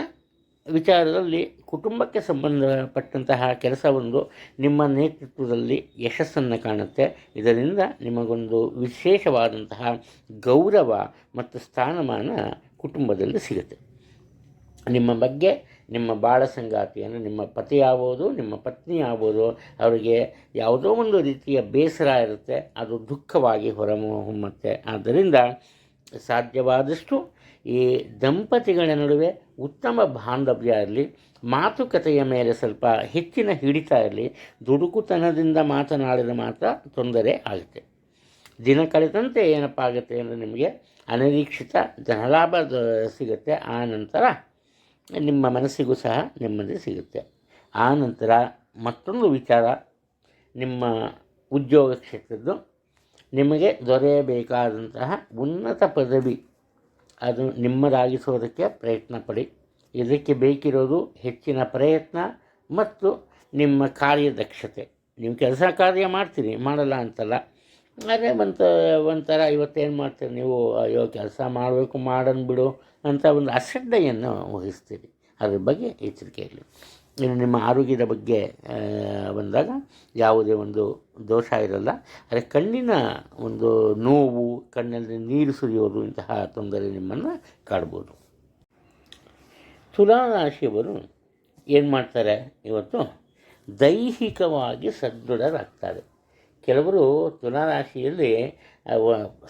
ವಿಚಾರದಲ್ಲಿ ಕುಟುಂಬಕ್ಕೆ ಸಂಬಂಧಪಟ್ಟಂತಹ ಕೆಲಸವೊಂದು ನಿಮ್ಮ ನೇತೃತ್ವದಲ್ಲಿ ಯಶಸ್ಸನ್ನು ಕಾಣುತ್ತೆ. ಇದರಿಂದ ನಿಮಗೊಂದು ವಿಶೇಷವಾದಂತಹ ಗೌರವ ಮತ್ತು ಸ್ಥಾನಮಾನ ಕುಟುಂಬದಲ್ಲಿ ಸಿಗುತ್ತೆ. ನಿಮ್ಮ ಬಗ್ಗೆ ನಿಮ್ಮ ಬಾಳ ಸಂಗಾತಿಯನ್ನು ನಿಮ್ಮ ಪತಿ ಆಗ್ಬೋದು ನಿಮ್ಮ ಪತ್ನಿ ಆಗ್ಬೋದು ಅವರಿಗೆ ಯಾವುದೋ ಒಂದು ರೀತಿಯ ಬೇಸರ ಇರುತ್ತೆ, ಅದು ದುಃಖವಾಗಿ ಹೊರಹೊಮ್ಮುತ್ತೆ. ಆದ್ದರಿಂದ ಸಾಧ್ಯವಾದಷ್ಟು ಈ ದಂಪತಿಗಳ ನಡುವೆ ಉತ್ತಮ ಬಾಂಧವ್ಯ ಇರಲಿ, ಮಾತುಕತೆಯ ಮೇಲೆ ಸ್ವಲ್ಪ ಹೆಚ್ಚಿನ ಹಿಡಿತ ಇರಲಿ, ದುಡುಕುತನದಿಂದ ಮಾತನಾಡಿದ ಮಾತ್ರ ತೊಂದರೆ ಆಗುತ್ತೆ. ದಿನ ಕಳೆದಂತೆ ಏನಪ್ಪ ಆಗುತ್ತೆ ಅಂದರೆ ನಿಮಗೆ ಅನಿರೀಕ್ಷಿತ ಧನಲಾಭ ಸಿಗುತ್ತೆ, ಆ ನಂತರ ನಿಮ್ಮ ಮನಸ್ಸಿಗೂ ಸಹ ನೆಮ್ಮದಿ ಸಿಗುತ್ತೆ. ಆ ನಂತರ ಮತ್ತೊಂದು ವಿಚಾರ, ನಿಮ್ಮ ಉದ್ಯೋಗ ಕ್ಷೇತ್ರದ್ದು. ನಿಮಗೆ ದೊರೆಯಬೇಕಾದಂತಹ ಉನ್ನತ ಪದವಿ, ಅದು ನಿಮ್ಮದಾಗಿಸೋದಕ್ಕೆ ಪ್ರಯತ್ನ ಪಡಿ. ಇದಕ್ಕೆ ಬೇಕಿರೋದು ಹೆಚ್ಚಿನ ಪ್ರಯತ್ನ ಮತ್ತು ನಿಮ್ಮ ಕಾರ್ಯದಕ್ಷತೆ. ನೀವು ಕೆಲಸ ಕಾರ್ಯ ಮಾಡ್ತೀರಿ, ಮಾಡಲ್ಲ ಅಂತಲ್ಲ. ಅದೇ ಒಂದು ಒಂಥರ ಇವತ್ತೇನು ಮಾಡ್ತೀರಿ ನೀವು? ಅಯ್ಯೋ, ಕೆಲಸ ಮಾಡಬೇಕು, ಮಾಡನ್ ಬಿಡು ಅಂತ ಒಂದು ಅಶ್ರದ್ಧೆಯನ್ನು ವಹಿಸ್ತೀರಿ. ಅದ್ರ ಬಗ್ಗೆ ಎಚ್ಚರಿಕೆ ಇರಲಿ. ಇನ್ನು ನಿಮ್ಮ ಆರೋಗ್ಯದ ಬಗ್ಗೆ ಬಂದಾಗ ಯಾವುದೇ ಒಂದು ದೋಷ ಇರಲ್ಲ. ಆದರೆ ಕಣ್ಣಿನ ಒಂದು ನೋವು, ಕಣ್ಣಲ್ಲಿ ನೀರು ಸುರಿಯೋದು ಇಂತಹ ತೊಂದರೆ ನಿಮ್ಮನ್ನು ಕಾಡ್ಬೋದು. ತುಲಾರಾಶಿಯವರು ಏನು ಮಾಡ್ತಾರೆ ಇವತ್ತು? ದೈಹಿಕವಾಗಿ ಸದೃಢರಾಗ್ತಾರೆ. ಕೆಲವರು ತುಲಾರಾಶಿಯಲ್ಲಿ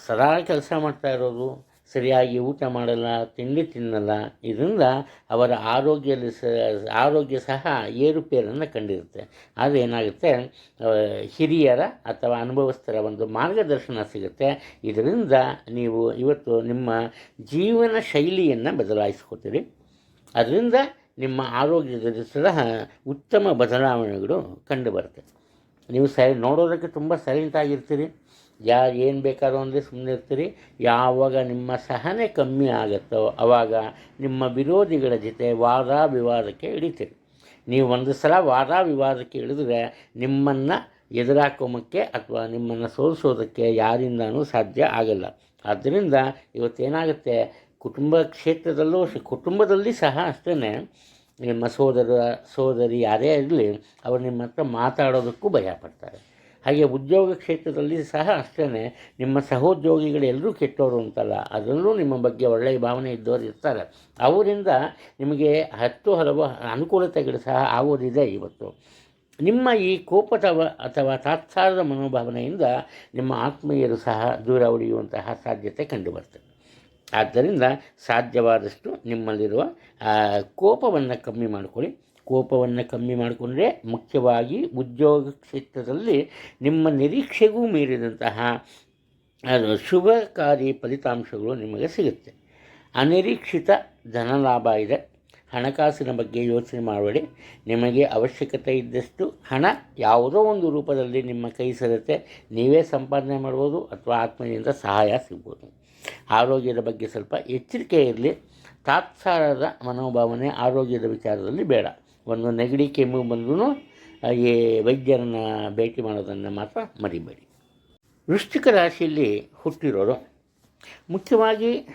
ಸದಾ ಕೆಲಸ ಮಾಡ್ತಾ ಇರೋದು, ಸರಿಯಾಗಿ ಊಟ ಮಾಡಲ್ಲ, ತಿಂಡಿ ತಿನ್ನಲ್ಲ, ಇದರಿಂದ ಅವರ ಆರೋಗ್ಯದಲ್ಲಿ ಸ, ಆರೋಗ್ಯ ಸಹ ಏರುಪೇರನ್ನು ಕಂಡಿರುತ್ತೆ. ಆದರೆ ಏನಾಗುತ್ತೆ ಹಿರಿಯರ ಅಥವಾ ಅನುಭವಸ್ಥರ ಒಂದು ಮಾರ್ಗದರ್ಶನ ಸಿಗುತ್ತೆ. ಇದರಿಂದ ನೀವು ಇವತ್ತು ನಿಮ್ಮ ಜೀವನ ಶೈಲಿಯನ್ನು ಬದಲಾಯಿಸ್ಕೋತೀರಿ. ಅದರಿಂದ ನಿಮ್ಮ ಆರೋಗ್ಯದಲ್ಲಿ ಸಹ ಉತ್ತಮ ಬದಲಾವಣೆಗಳು ಕಂಡುಬರುತ್ತೆ ನೀವು ಸೈ ನೋಡೋದಕ್ಕೆ ತುಂಬ ಸೈಲೆಂಟ್ ಆಗಿರ್ತೀರಿ. ಯಾರು ಏನು ಬೇಕಾದ್ರೂ ಅಂದರೆ ಸುಮ್ಮನೆ ಇರ್ತೀರಿ. ಯಾವಾಗ ನಿಮ್ಮ ಸಹನೆ ಕಮ್ಮಿ ಆಗುತ್ತೋ ಆವಾಗ ನಿಮ್ಮ ವಿರೋಧಿಗಳ ಜೊತೆ ವಾದ ವಿವಾದಕ್ಕೆ ಇಳಿತೀರಿ. ನೀವು ಒಂದು ಸಲ ವಾದ ವಿವಾದಕ್ಕೆ ಇಳಿದ್ರೆ ನಿಮ್ಮನ್ನು ಎದುರಾಕೋಮಕ್ಕೆ ಅಥವಾ ನಿಮ್ಮನ್ನು ಸೋಲಿಸೋದಕ್ಕೆ ಯಾರಿಂದನೂ ಸಾಧ್ಯ ಆಗಲ್ಲ. ಆದ್ದರಿಂದ ಇವತ್ತೇನಾಗುತ್ತೆ? ಕುಟುಂಬ ಕ್ಷೇತ್ರದಲ್ಲೂ, ಕುಟುಂಬದಲ್ಲಿ ಸಹ ಅಷ್ಟೇ ನಿಮ್ಮ ಸೋದರ, ಸೋದರಿ ಯಾರೇ ಇರಲಿ, ಅವರು ನಿಮ್ಮ ಹತ್ರ ಮಾತಾಡೋದಕ್ಕೂ ಭಯ ಪಡ್ತಾರೆ ಹಾಗೆ ಉದ್ಯೋಗ ಕ್ಷೇತ್ರದಲ್ಲಿ ಸಹ ಅಷ್ಟೇ ನಿಮ್ಮ ಸಹೋದ್ಯೋಗಿಗಳೆಲ್ಲರೂ ಕೆಟ್ಟವರು ಅಂತಲ್ಲ, ಅದರಲ್ಲೂ ನಿಮ್ಮ ಬಗ್ಗೆ ಒಳ್ಳೆಯ ಭಾವನೆ ಇದ್ದವರು ಇರ್ತಾರೆ. ಅವರಿಂದ ನಿಮಗೆ ಹತ್ತು ಹಲವು ಅನುಕೂಲತೆಗಳು ಸಹ ಆಗೋದಿದೆ ಇವತ್ತು. ನಿಮ್ಮ ಈ ಕೋಪದ ಅಥವಾ ತಾತ್ಸಾರದ ಮನೋಭಾವನೆಯಿಂದ ನಿಮ್ಮ ಆತ್ಮೀಯರು ಸಹ ದೂರ ಉಳಿಯುವಂತಹ ಸಾಧ್ಯತೆ ಕಂಡುಬರ್ತದೆ ಆದ್ದರಿಂದ ಸಾಧ್ಯವಾದಷ್ಟು ನಿಮ್ಮಲ್ಲಿರುವ ಕೋಪವನ್ನು ಕಮ್ಮಿ ಮಾಡಿಕೊಳ್ಳಿ. ಕೋಪವನ್ನು ಕಮ್ಮಿ ಮಾಡಿಕೊಂಡ್ರೆ ಮುಖ್ಯವಾಗಿ ಉದ್ಯೋಗ ಕ್ಷೇತ್ರದಲ್ಲಿ ನಿಮ್ಮ ನಿರೀಕ್ಷೆಗೂ ಮೀರಿದಂತಹ ಶುಭಕಾರಿ ಫಲಿತಾಂಶಗಳು ನಿಮಗೆ ಸಿಗುತ್ತೆ. ಅನಿರೀಕ್ಷಿತ ಧನಲಾಭ ಇದೆ. ಹಣಕಾಸಿನ ಬಗ್ಗೆ ಯೋಚನೆ ಮಾಡಬೇಡಿ. ನಿಮಗೆ ಅವಶ್ಯಕತೆ ಇದ್ದಷ್ಟು ಹಣ ಯಾವುದೋ ಒಂದು ರೂಪದಲ್ಲಿ ನಿಮ್ಮ ಕೈ ಸೇರುತ್ತೆ ನೀವೇ ಸಂಪಾದನೆ ಮಾಡ್ಬೋದು ಅಥವಾ ಆತ್ಮೀಯಿಂದ ಸಹಾಯ ಸಿಗ್ಬೋದು. ಆರೋಗ್ಯದ ಬಗ್ಗೆ ಸ್ವಲ್ಪ ಎಚ್ಚರಿಕೆ ಇರಲಿ. ತಾತ್ಸಾರದ ಮನೋಭಾವನೆ ಆರೋಗ್ಯದ ವಿಚಾರದಲ್ಲಿ ಬೇಡ. ಒಂದು ನೆಗಡಿ, ಕೆಮ್ಮು ಬಂದರೂ ಈ ವೈದ್ಯರನ್ನು ಭೇಟಿ ಮಾಡೋದನ್ನು ಮಾತ್ರ ಮರಿಬೇಡಿ. ವೃಶ್ಚಿಕ ರಾಶಿಯಲ್ಲಿ ಹುಟ್ಟಿರೋರು ಮುಖ್ಯವಾಗಿ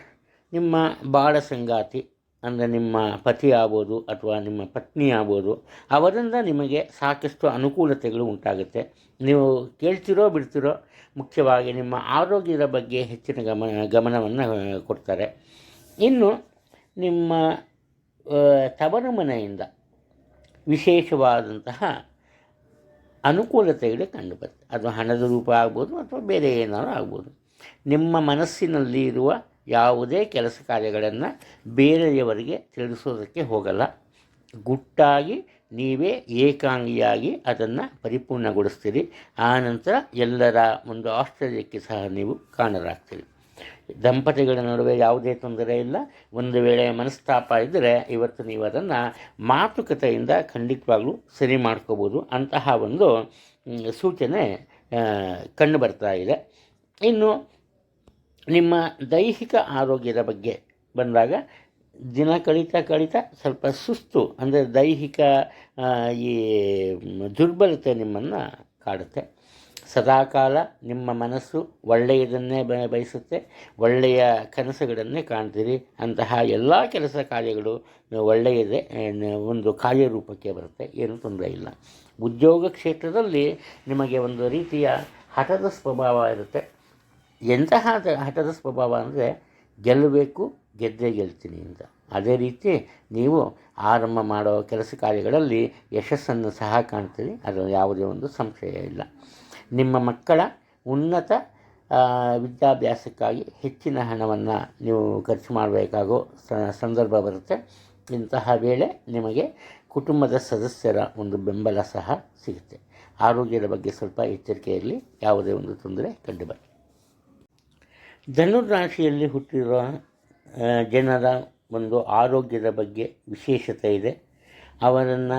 ನಿಮ್ಮ ಬಾಳ ಸಂಗಾತಿ ಅಂದರೆ ನಿಮ್ಮ ಪತಿ ಆಗ್ಬೋದು ಅಥವಾ ನಿಮ್ಮ ಪತ್ನಿ ಆಗ್ಬೋದು, ಅವರಿಂದ ನಿಮಗೆ ಸಾಕಷ್ಟು ಅನುಕೂಲತೆಗಳು ಉಂಟಾಗುತ್ತೆ. ನೀವು ಕೇಳ್ತಿರೋ ಬಿಡ್ತಿರೋ ಮುಖ್ಯವಾಗಿ ನಿಮ್ಮ ಆರೋಗ್ಯದ ಬಗ್ಗೆ ಹೆಚ್ಚಿನ ಗಮನ, ಗಮನವನ್ನು ಕೊಡ್ತಾರೆ. ಇನ್ನು ನಿಮ್ಮ ತವರು ಮನೆಯಿಂದ ವಿಶೇಷವಾದಂತಹ ಅನುಕೂಲತೆಗಳು ಕಂಡುಬರುತ್ತೆ. ಅದು ಹಣದ ರೂಪ ಆಗ್ಬೋದು ಅಥವಾ ಬೇರೆ ಏನಾದರೂ ಆಗ್ಬೋದು. ನಿಮ್ಮ ಮನಸ್ಸಿನಲ್ಲಿ ಇರುವ ಯಾವುದೇ ಕೆಲಸ ಕಾರ್ಯಗಳನ್ನು ಬೇರೆಯವರಿಗೆ ತಿಳಿಸೋದಕ್ಕೆ ಹೋಗಲ್ಲ. ಗುಟ್ಟಾಗಿ ನೀವೇ ಏಕಾಂಗಿಯಾಗಿ ಅದನ್ನು ಪರಿಪೂರ್ಣಗೊಳಿಸ್ತೀರಿ. ಆನಂತರ ಎಲ್ಲರ ಒಂದು ಆಶ್ಚರ್ಯಕ್ಕೆ ಸಹ ನೀವು ಕಾಣರಾಗ್ತೀರಿ. ದಂಪತಿಗಳ ನಡುವೆ ಯಾವುದೇ ತೊಂದರೆ ಇಲ್ಲ. ಒಂದು ವೇಳೆ ಮನಸ್ತಾಪ ಇದ್ದರೆ ಇವತ್ತು ನೀವು ಅದನ್ನು ಮಾತುಕತೆಯಿಂದ ಖಂಡಿತವಾಗ್ಲೂ ಸರಿ ಮಾಡ್ಕೋಬೋದು. ಅಂತಹ ಒಂದು ಸೂಚನೆ ಕಂಡು ಬರ್ತಾ ಇದೆ. ಇನ್ನು ನಿಮ್ಮ ದೈಹಿಕ ಆರೋಗ್ಯದ ಬಗ್ಗೆ ಬಂದಾಗ ದಿನ ಕಳೀತಾ ಕಳೀತಾ ಸ್ವಲ್ಪ ಸುಸ್ತು, ಅಂದರೆ ದೈಹಿಕ ಈ ದುರ್ಬಲತೆ ನಿಮ್ಮನ್ನು ಕಾಡುತ್ತೆ. ಸದಾಕಾಲ ನಿಮ್ಮ ಮನಸ್ಸು ಒಳ್ಳೆಯದನ್ನೇ ಬಯಸುತ್ತೆ. ಒಳ್ಳೆಯ ಕನಸುಗಳನ್ನೇ ಕಾಣ್ತೀರಿ. ಅಂತಹ ಎಲ್ಲ ಕೆಲಸ ಕಾರ್ಯಗಳು ಒಳ್ಳೆಯದೇ ಒಂದು ಕಾರ್ಯರೂಪಕ್ಕೆ ಬರುತ್ತೆ. ಏನೂ ತೊಂದರೆ ಇಲ್ಲ. ಉದ್ಯೋಗ ಕ್ಷೇತ್ರದಲ್ಲಿ ನಿಮಗೆ ಒಂದು ರೀತಿಯ ಹಠದ ಸ್ವಭಾವ ಇರುತ್ತೆ. ಎಂತಹ ಹಠದ ಸ್ವಭಾವ ಅಂದರೆ ಗೆಲ್ಲಬೇಕು, ಗೆದ್ದೇ ಗೆಲ್ತೀನಿ ಅಂತ. ಅದೇ ರೀತಿ ನೀವು ಆರಂಭ ಮಾಡೋ ಕೆಲಸ ಕಾರ್ಯಗಳಲ್ಲಿ ಯಶಸ್ಸನ್ನು ಸಹ ಕಾಣ್ತೀರಿ, ಅದು ಯಾವುದೇ ಒಂದು ಸಂಶಯ ಇಲ್ಲ. ನಿಮ್ಮ ಮಕ್ಕಳ ಉನ್ನತ ವಿದ್ಯಾಭ್ಯಾಸಕ್ಕಾಗಿ ಹೆಚ್ಚಿನ ಹಣವನ್ನು ನೀವು ಖರ್ಚು ಮಾಡಬೇಕಾಗೋ ಸಂದರ್ಭ ಬರುತ್ತೆ. ಇಂತಹ ವೇಳೆ ನಿಮಗೆ ಕುಟುಂಬದ ಸದಸ್ಯರ ಒಂದು ಬೆಂಬಲ ಸಹ ಸಿಗುತ್ತೆ. ಆರೋಗ್ಯದ ಬಗ್ಗೆ ಸ್ವಲ್ಪ ಎಚ್ಚರಿಕೆಯಲ್ಲಿ ಯಾವುದೇ ಒಂದು ತೊಂದರೆ ಕಂಡುಬರಲಿ ಧನುರಾಶಿಯಲ್ಲಿ ಹುಟ್ಟಿರುವ ಜನರ ಒಂದು ಆರೋಗ್ಯದ ಬಗ್ಗೆ ವಿಶೇಷತೆ ಇದೆ. ಅವರನ್ನು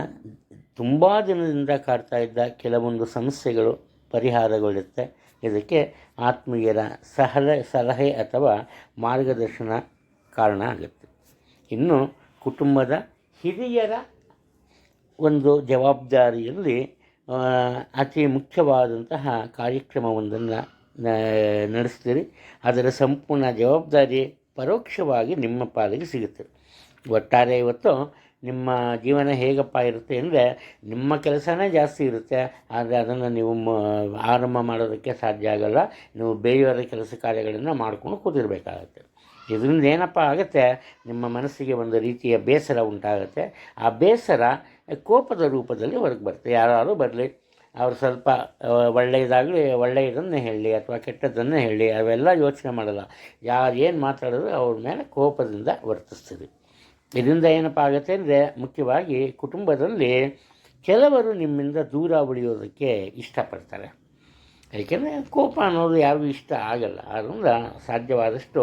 ತುಂಬ ದಿನದಿಂದ ಕಾಡ್ತಾ ಇದ್ದ ಕೆಲವೊಂದು ಸಮಸ್ಯೆಗಳು ಪರಿಹಾರಗೊಳ್ಳುತ್ತೆ. ಇದಕ್ಕೆ ಆತ್ಮೀಯರ ಸಹಲೆ, ಸಲಹೆ ಅಥವಾ ಮಾರ್ಗದರ್ಶನ ಕಾರಣ ಆಗುತ್ತೆ. ಇನ್ನು ಕುಟುಂಬದ ಹಿರಿಯರ ಒಂದು ಜವಾಬ್ದಾರಿಯಲ್ಲಿ ಅತಿ ಮುಖ್ಯವಾದಂತಹ ಕಾರ್ಯಕ್ರಮವೊಂದನ್ನು ನಡೆಸ್ತೀರಿ. ಅದರ ಸಂಪೂರ್ಣ ಜವಾಬ್ದಾರಿ ಪರೋಕ್ಷವಾಗಿ ನಿಮ್ಮ ಪಾಲಿಗೆ ಸಿಗುತ್ತೆ. ಒಟ್ಟಾರೆ ಇವತ್ತು ನಿಮ್ಮ ಜೀವನ ಹೇಗಪ್ಪ ಇರುತ್ತೆ ಅಂದರೆ ನಿಮ್ಮ ಕೆಲಸನೇ ಜಾಸ್ತಿ ಇರುತ್ತೆ. ಆದರೆ ಅದನ್ನು ನೀವು ಆರಂಭ ಮಾಡೋದಕ್ಕೆ ಸಾಧ್ಯ ಆಗಲ್ಲ. ನೀವು ಬೇರೆಯವರ ಕೆಲಸ ಕಾರ್ಯಗಳನ್ನು ಮಾಡ್ಕೊಂಡು ಕೂತಿರ್ಬೇಕಾಗತ್ತೆ. ಇದರಿಂದ ಏನಪ್ಪ ಆಗುತ್ತೆ? ನಿಮ್ಮ ಮನಸ್ಸಿಗೆ ಒಂದು ರೀತಿಯ ಬೇಸರ ಉಂಟಾಗುತ್ತೆ. ಆ ಬೇಸರ ಕೋಪದ ರೂಪದಲ್ಲಿ ಹೊರಗೆ ಬರುತ್ತೆ. ಯಾರಾದರೂ ಬರಲಿ. ಅವ್ರು ಸ್ವಲ್ಪ ಒಳ್ಳೆಯದಾಗಲಿ, ಒಳ್ಳೆಯದನ್ನು ಹೇಳಲಿ ಅಥವಾ ಕೆಟ್ಟದ್ದನ್ನು ಹೇಳಲಿ ಅವೆಲ್ಲ ಯೋಚನೆ ಮಾಡಲ್ಲ. ಯಾರು ಏನು ಮಾತಾಡಿದ್ರು ಅವ್ರ ಮೇಲೆ ಕೋಪದಿಂದ ವರ್ತಿಸ್ತೀವಿ. ಇದರಿಂದ ಏನಪ್ಪ ಆಗುತ್ತೆ ಅಂದರೆ, ಮುಖ್ಯವಾಗಿ ಕುಟುಂಬದಲ್ಲಿ ಕೆಲವರು ನಿಮ್ಮಿಂದ ದೂರ ಉಳಿಯೋದಕ್ಕೆ ಇಷ್ಟಪಡ್ತಾರೆ. ಏಕೆಂದರೆ ಕೋಪ ಅನ್ನೋದು ಯಾರಿಗೂ ಇಷ್ಟ ಆಗಲ್ಲ. ಆದ್ದರಿಂದ ಸಾಧ್ಯವಾದಷ್ಟು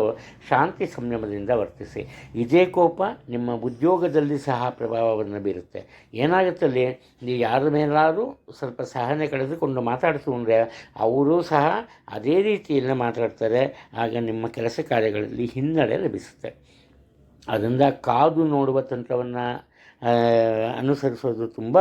ಶಾಂತಿ ಸಂಯಮದಿಂದ ವರ್ತಿಸಿ. ಇದೇ ಕೋಪ ನಿಮ್ಮ ಉದ್ಯೋಗದಲ್ಲಿ ಸಹ ಪ್ರಭಾವವನ್ನು ಬೀರುತ್ತೆ. ಏನಾಗುತ್ತಲ್ಲಿ ನೀವು ಯಾರ ಮೇಲಾದರೂ ಸ್ವಲ್ಪ ಸಹನೆ ಕಳೆದುಕೊಂಡು ಮಾತಾಡ್ತು ಅಂದರೆ ಅವರು ಸಹ ಅದೇ ರೀತಿಯಲ್ಲಿ ಮಾತಾಡ್ತಾರೆ. ಆಗ ನಿಮ್ಮ ಕೆಲಸ ಕಾರ್ಯಗಳಲ್ಲಿ ಹಿನ್ನಡೆ ಲಭಿಸುತ್ತೆ. ಅದರಿಂದ ಕಾದು ನೋಡುವ ತಂತ್ರವನ್ನು ಅನುಸರಿಸೋದು ತುಂಬ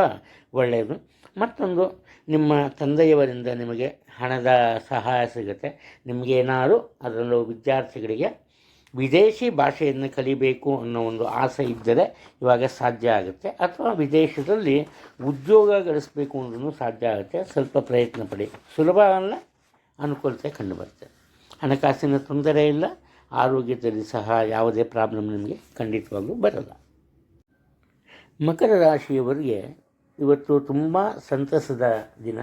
ಒಳ್ಳೆಯದು. ಮತ್ತೊಂದು, ನಿಮ್ಮ ತಂದೆಯವರಿಂದ ನಿಮಗೆ ಹಣದ ಸಹಾಯ ಸಿಗುತ್ತೆ. ನಿಮಗೇನಾದರೂ ಅದರಲ್ಲೂ ವಿದ್ಯಾರ್ಥಿಗಳಿಗೆ ವಿದೇಶಿ ಭಾಷೆಯನ್ನು ಕಲಿಬೇಕು ಅನ್ನೋ ಒಂದು ಆಸೆ ಇದ್ದರೆ ಇವಾಗ ಸಾಧ್ಯ ಆಗುತ್ತೆ. ಅಥವಾ ವಿದೇಶದಲ್ಲಿ ಉದ್ಯೋಗ ಗಳಿಸಬೇಕು ಅಂದ್ರೂ ಸಾಧ್ಯ ಆಗುತ್ತೆ. ಸ್ವಲ್ಪ ಪ್ರಯತ್ನ ಪಡಿ. ಸುಲಭ ಅಲ್ಲ, ಅನುಕೂಲತೆ ಕಂಡುಬರುತ್ತೆ. ಹಣಕಾಸಿನ ತೊಂದರೆ ಇಲ್ಲ, ಆರೋಗ್ಯದಲ್ಲಿ ಸಹ ಯಾವುದೇ ಪ್ರಾಬ್ಲಮ್ ನಿಮಗೆ ಖಂಡಿತವಾಗ್ಲೂ ಬರಲ್ಲ. ಮಕರ ರಾಶಿಯವರಿಗೆ ಇವತ್ತು ತುಂಬ ಸಂತಸದ ದಿನ.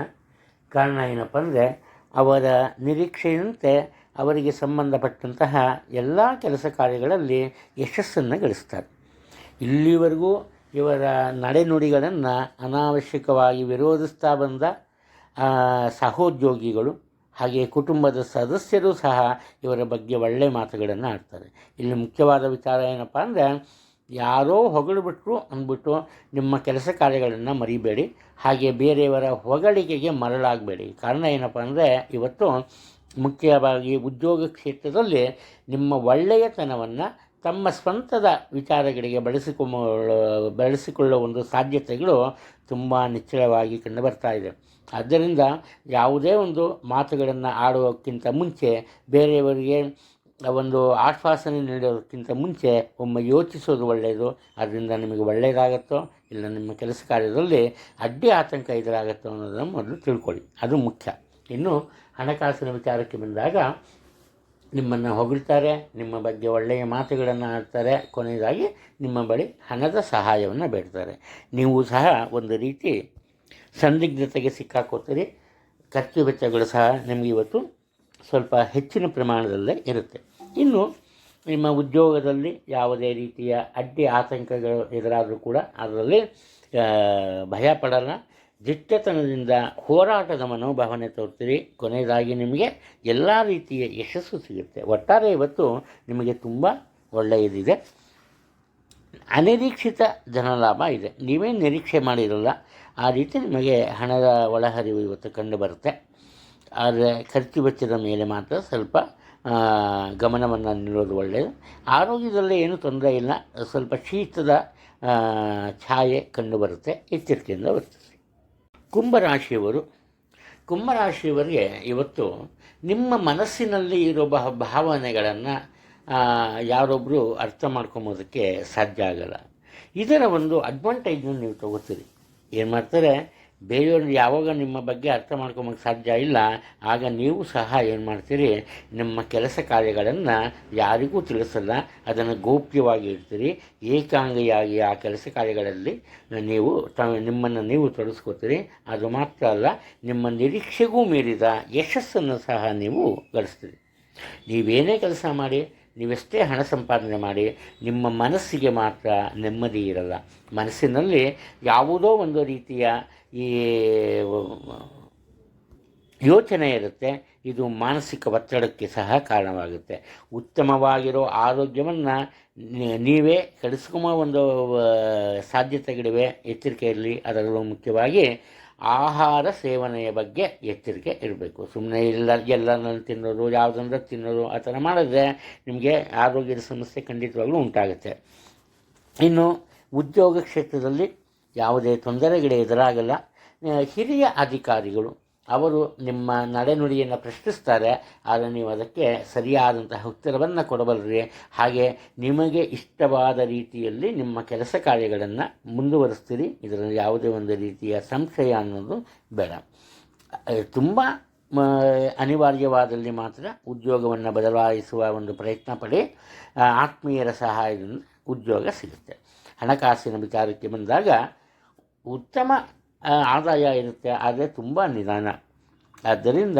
ಕಾರಣ ಏನಪ್ಪ ಅಂದರೆ, ಅವರ ನಿರೀಕ್ಷೆಯಂತೆ ಅವರಿಗೆ ಸಂಬಂಧಪಟ್ಟಂತಹ ಎಲ್ಲ ಕೆಲಸ ಕಾರ್ಯಗಳಲ್ಲಿ ಯಶಸ್ಸನ್ನು ಗಳಿಸ್ತಾರೆ. ಇಲ್ಲಿವರೆಗೂ ಇವರ ನಡೆನುಡಿಗಳನ್ನು ಅನಾವಶ್ಯಕವಾಗಿ ವಿರೋಧಿಸ್ತಾ ಬಂದ ಸಹೋದ್ಯೋಗಿಗಳು ಹಾಗೆ ಕುಟುಂಬದ ಸದಸ್ಯರು ಸಹ ಇವರ ಬಗ್ಗೆ ಒಳ್ಳೆಯ ಮಾತುಗಳನ್ನು ಆಡ್ತಾರೆ. ಇಲ್ಲಿ ಮುಖ್ಯವಾದ ವಿಚಾರ ಏನಪ್ಪ ಅಂದರೆ ಯಾರೋ ಹೊಗಳ್ಬಿಟ್ರು ಅಂದ್ಬಿಟ್ಟು ನಿಮ್ಮ ಕೆಲಸ ಕಾರ್ಯಗಳನ್ನು ಮರಿಬೇಡಿ. ಹಾಗೆ ಬೇರೆಯವರ ಹೊಗಳಿಕೆಗೆ ಮರಳಾಗಬೇಡಿ. ಕಾರಣ ಏನಪ್ಪ ಅಂದರೆ, ಇವತ್ತು ಮುಖ್ಯವಾಗಿ ಉದ್ಯೋಗ ಕ್ಷೇತ್ರದಲ್ಲಿ ನಿಮ್ಮ ಒಳ್ಳೆಯತನವನ್ನು ತಮ್ಮ ಸ್ವಂತದ ವಿಚಾರಗಳಿಗೆ ಬಳಸಿಕೊಳ್ಳ ಬಳಸಿಕೊಳ್ಳುವ ಒಂದು ಸಾಧ್ಯತೆಗಳು ತುಂಬ ನಿಚ್ಚಳವಾಗಿ ಕಂಡುಬರ್ತಾ ಇದೆ. ಆದ್ದರಿಂದ ಯಾವುದೇ ಒಂದು ಮಾತುಗಳನ್ನು ಆಡುವಕ್ಕಿಂತ ಮುಂಚೆ ಬೇರೆಯವರಿಗೆ ಒಂದು ಆಶ್ವಾಸನೆ ನೀಡೋದಕ್ಕಿಂತ ಮುಂಚೆ ಒಮ್ಮೆ ಯೋಚಿಸೋದು ಒಳ್ಳೆಯದು. ಅದರಿಂದ ನಿಮಗೆ ಒಳ್ಳೆಯದಾಗತ್ತೋ, ಇಲ್ಲ ನಿಮ್ಮ ಕೆಲಸ ಕಾರ್ಯದಲ್ಲಿ ಅಡ್ಡಿ ಆತಂಕ ಎದುರಾಗುತ್ತೋ ಅನ್ನೋದನ್ನು ಮೊದಲು ತಿಳ್ಕೊಳ್ಳಿ. ಅದು ಮುಖ್ಯ. ಇನ್ನು ಹಣಕಾಸಿನ ವಿಚಾರಕ್ಕೆ ಬಂದಾಗ ನಿಮ್ಮನ್ನು ಹೊಗಳ್ತಾರೆ, ನಿಮ್ಮ ಬಗ್ಗೆ ಒಳ್ಳೆಯ ಮಾತುಗಳನ್ನು ಆಡ್ತಾರೆ. ಕೊನೆಯದಾಗಿ ನಿಮ್ಮ ಬಳಿ ಹಣದ ಸಹಾಯವನ್ನು ಬೇಡ್ತಾರೆ. ನೀವು ಸಹ ಒಂದು ರೀತಿ ಸಂದಿಗ್ಧತೆಗೆ ಸಿಕ್ಕಾಕೋತೀರಿ. ಖರ್ಚು ವೆಚ್ಚಗಳು ಸಹ ನಿಮಗೆ ಇವತ್ತು ಸ್ವಲ್ಪ ಹೆಚ್ಚಿನ ಪ್ರಮಾಣದಲ್ಲೇ ಇರುತ್ತೆ. ಇನ್ನು ನಿಮ್ಮ ಉದ್ಯೋಗದಲ್ಲಿ ಯಾವುದೇ ರೀತಿಯ ಅಡ್ಡಿ ಆತಂಕಗಳು ಎದುರಾದರೂ ಕೂಡ ಅದರಲ್ಲಿ ಭಯ ಪಡಲ್ಲ. ದಿಟ್ಟತನದಿಂದ ಹೋರಾಟದ ಮನೋಭಾವನೆ ತೋರ್ತೀರಿ. ಕೊನೆಯದಾಗಿ ನಿಮಗೆ ಎಲ್ಲ ರೀತಿಯ ಯಶಸ್ಸು ಸಿಗುತ್ತೆ. ಒಟ್ಟಾರೆ ಇವತ್ತು ನಿಮಗೆ ತುಂಬ ಒಳ್ಳೆಯದಿದೆ. ಅನಿರೀಕ್ಷಿತ ಧನಲಾಭ ಇದೆ. ನೀವೇ ನಿರೀಕ್ಷೆ ಮಾಡಿರಲ್ಲ. ಆ ರೀತಿ ನಿಮಗೆ ಹಣದ ಒಳಹರಿವು ಇವತ್ತು ಕಂಡು ಬರುತ್ತೆ. ಆದರೆ ಖರ್ಚು ವೆಚ್ಚದ ಮೇಲೆ ಮಾತ್ರ ಸ್ವಲ್ಪ ಗಮನವನ್ನು ನೀಡೋದು ಒಳ್ಳೆಯದು ಆರೋಗ್ಯದಲ್ಲಿ ಏನೂ ತೊಂದರೆ ಇಲ್ಲ. ಸ್ವಲ್ಪ ಶೀತದ ಛಾಯೆ ಛಾಯೆ ಕಂಡುಬರುತ್ತೆ ಎಚ್ಚರಿಕೆಯಿಂದ ವರ್ತಿಸಿ. ಕುಂಭರಾಶಿಯವರು, ಕುಂಭರಾಶಿಯವರಿಗೆ ಇವತ್ತು ನಿಮ್ಮ ಮನಸ್ಸಿನಲ್ಲಿ ಇರೋ ಬಹ, ಭಾವನೆಗಳನ್ನು ಯಾರೊಬ್ಬರು ಅರ್ಥ ಮಾಡ್ಕೊಂಬೋದಕ್ಕೆ ಸಾಧ್ಯ ಆಗಲ್ಲ. ಇದರ ಒಂದು ಅಡ್ವಾಂಟೇಜನ್ನು ನೀವು ತಗೋತೀರಿ. ಏನು ಮಾಡ್ತಾರೆ? ಬೇರೆಯವ್ರು ಯಾವಾಗ ನಿಮ್ಮ ಬಗ್ಗೆ ಅರ್ಥ ಮಾಡ್ಕೊಳಕ್ಕೆ ಸಾಧ್ಯ ಇಲ್ಲ, ಆಗ ನೀವು ಸಹ ಏನು ಮಾಡ್ತೀರಿ? ನಿಮ್ಮ ಕೆಲಸ ಕಾರ್ಯಗಳನ್ನು ಯಾರಿಗೂ ತಿಳಿಸಲ್ಲ, ಅದನ್ನು ಗೌಪ್ಯವಾಗಿ ಇಡ್ತೀರಿ. ಏಕಾಂಗಿಯಾಗಿ ಆ ಕೆಲಸ ಕಾರ್ಯಗಳಲ್ಲಿ ನೀವು ತ ನಿಮ್ಮನ್ನು ನೀವು ತೊಡಸ್ಕೋತೀರಿ. ಅದು ಮಾತ್ರ ಅಲ್ಲ, ನಿಮ್ಮ ನಿರೀಕ್ಷೆಗೂ ಮೀರಿದ ಯಶಸ್ಸನ್ನು ಸಹ ನೀವು ಗಳಿಸ್ತೀರಿ. ನೀವೇನೇ ಕೆಲಸ ಮಾಡಿ ನೀವೆಷ್ಟೇ ಹಣ ಸಂಪಾದನೆ ಮಾಡಿ, ನಿಮ್ಮ ಮನಸ್ಸಿಗೆ ಮಾತ್ರ ನೆಮ್ಮದಿ ಇರಲ್ಲ. ಮನಸ್ಸಿನಲ್ಲಿ ಯಾವುದೋ ಒಂದು ರೀತಿಯ ಈ, ಯೋಚನೆ ಇರುತ್ತೆ. ಇದು ಮಾನಸಿಕ ಒತ್ತಡಕ್ಕೆ ಸಹ ಕಾರಣವಾಗುತ್ತೆ. ಉತ್ತಮವಾಗಿರೋ ಆರೋಗ್ಯವನ್ನು ನೀವೇ ಕೆಡಿಸ್ಕೊಂಬ ಒಂದು ಸಾಧ್ಯತೆಗಳಿವೆ. ಎಚ್ಚರಿಕೆ ಇರಲಿ ಅದರಲ್ಲೂ ಮುಖ್ಯವಾಗಿ ಆಹಾರ ಸೇವನೆಯ ಬಗ್ಗೆ ಎಚ್ಚರಿಕೆ ಇರಬೇಕು. ಸುಮ್ಮನೆ ಇಲ್ಲ ಎಲ್ಲರನ್ನ ತಿನ್ನೋದು, ಯಾವುದಂದ್ರೆ ತಿನ್ನೋದು, ಆ ಥರ ಮಾಡಿದ್ರೆ ನಿಮಗೆ ಆರೋಗ್ಯದ ಸಮಸ್ಯೆ ಖಂಡಿತವಾಗ್ಲೂ ಉಂಟಾಗುತ್ತೆ. ಇನ್ನು ಉದ್ಯೋಗ ಕ್ಷೇತ್ರದಲ್ಲಿ ಯಾವುದೇ ತೊಂದರೆಗಳು ಎದುರಾಗಲ್ಲ ಹಿರಿಯ ಅಧಿಕಾರಿಗಳು ಅವರು ನಿಮ್ಮ ನಡೆನುಡಿಯನ್ನು ಪ್ರಶ್ನಿಸ್ತಾರೆ, ಆದರೆ ನೀವು ಅದಕ್ಕೆ ಸರಿಯಾದಂತಹ ಉತ್ತರವನ್ನು ಕೊಡಬಲ್ಲರಿ ಹಾಗೆ ನಿಮಗೆ ಇಷ್ಟವಾದ ರೀತಿಯಲ್ಲಿ ನಿಮ್ಮ ಕೆಲಸ ಕಾರ್ಯಗಳನ್ನು ಮುಂದುವರಿಸ್ತೀರಿ. ಇದರಲ್ಲಿ ಯಾವುದೇ ಒಂದು ರೀತಿಯ ಸಂಶಯ ಅನ್ನೋದು ಬೇಡ. ತುಂಬ ಅನಿವಾರ್ಯವಾದಲ್ಲಿ ಮಾತ್ರ ಉದ್ಯೋಗವನ್ನು ಬದಲಾಯಿಸುವ ಒಂದು ಪ್ರಯತ್ನ ಪಡಿ. ಆತ್ಮೀಯರ ಸಹಾಯದಿಂದ ಉದ್ಯೋಗ ಸಿಗುತ್ತೆ. ಹಣಕಾಸಿನ ವಿಚಾರಕ್ಕೆ ಬಂದಾಗ ಉತ್ತಮ ಆದಾಯ ಇರುತ್ತೆ. ಆದರೆ ತುಂಬ ನಿಧಾನ. ಆದ್ದರಿಂದ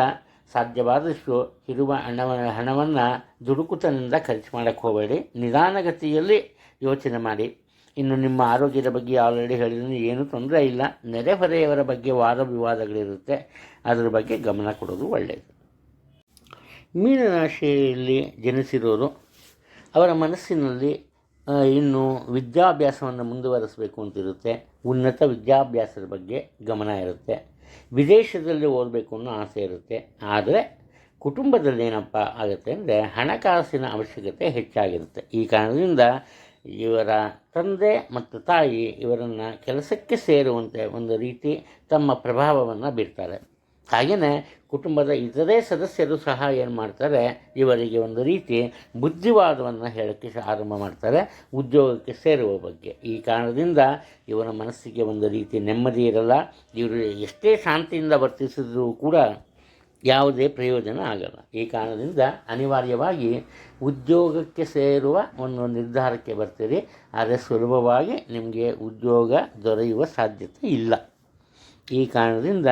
ಸಾಧ್ಯವಾದಷ್ಟು ಇರುವ ಹಣವ, ಹಣವನ್ನು ದುಡುಕುತನದಿಂದ ಖರ್ಚು ಮಾಡೋಕ್ಕೆ ಹೋಗಬೇಡಿ. ನಿಧಾನಗತಿಯಲ್ಲಿ ಯೋಚನೆ ಮಾಡಿ. ಇನ್ನು ನಿಮ್ಮ ಆರೋಗ್ಯದ ಬಗ್ಗೆ ಆಲ್ರೆಡಿ ಹೇಳಿದ್ರೆ ಏನೂ ತೊಂದರೆ ಇಲ್ಲ. ನೆರೆಹೊರೆಯವರ ಬಗ್ಗೆ ವಾದ ವಿವಾದಗಳಿರುತ್ತೆ. ಅದರ ಬಗ್ಗೆ ಗಮನ ಕೊಡೋದು ಒಳ್ಳೆಯದು ಮೀನರಾಶಿಯಲ್ಲಿ ಜನಿಸಿರೋರು, ಅವರ ಮನಸ್ಸಿನಲ್ಲಿ ಇನ್ನು ವಿದ್ಯಾಭ್ಯಾಸವನ್ನು ಮುಂದುವರಿಸಬೇಕು ಅಂತಿರುತ್ತೆ. ಉನ್ನತ ವಿದ್ಯಾಭ್ಯಾಸದ ಬಗ್ಗೆ ಗಮನ ಇರುತ್ತೆ. ವಿದೇಶದಲ್ಲಿ ಓದಬೇಕು ಅನ್ನೋ ಆಸೆ ಇರುತ್ತೆ. ಆದರೆ ಕುಟುಂಬದಲ್ಲಿ ಏನಪ್ಪ ಆಗುತ್ತೆ ಅಂದರೆ ಹಣಕಾಸಿನ ಅವಶ್ಯಕತೆ ಹೆಚ್ಚಾಗಿರುತ್ತೆ. ಈ ಕಾರಣದಿಂದ ಇವರ ತಂದೆ ಮತ್ತು ತಾಯಿ ಇವರನ್ನು ಕೆಲಸಕ್ಕೆ ಸೇರುವಂತೆ ಒಂದು ರೀತಿ ತಮ್ಮ ಪ್ರಭಾವವನ್ನು ಬೀರ್ತಾರೆ. ಹಾಗೆಯೇ ಕುಟುಂಬದ ಇತರೆ ಸದಸ್ಯರು ಸಹ ಏನು ಮಾಡ್ತಾರೆ, ಇವರಿಗೆ ಒಂದು ರೀತಿ ಬುದ್ಧಿವಾದವನ್ನು ಹೇಳೋಕ್ಕೆ ಆರಂಭ ಮಾಡ್ತಾರೆ, ಉದ್ಯೋಗಕ್ಕೆ ಸೇರುವ ಬಗ್ಗೆ. ಈ ಕಾರಣದಿಂದ ಇವರ ಮನಸ್ಸಿಗೆ ಒಂದು ರೀತಿ ನೆಮ್ಮದಿ ಇರಲ್ಲ. ಇವರು ಎಷ್ಟೇ ಶಾಂತಿಯಿಂದ ವರ್ತಿಸಿದರೂ ಕೂಡ ಯಾವುದೇ ಪ್ರಯೋಜನ ಆಗಲ್ಲ. ಈ ಕಾರಣದಿಂದ ಅನಿವಾರ್ಯವಾಗಿ ಉದ್ಯೋಗಕ್ಕೆ ಸೇರುವ ಒಂದು ನಿರ್ಧಾರಕ್ಕೆ ಬರ್ತೀರಿ. ಆದರೆ ಸುಲಭವಾಗಿ ನಿಮಗೆ ಉದ್ಯೋಗ ದೊರೆಯುವ ಸಾಧ್ಯತೆ ಇಲ್ಲ. ಈ ಕಾರಣದಿಂದ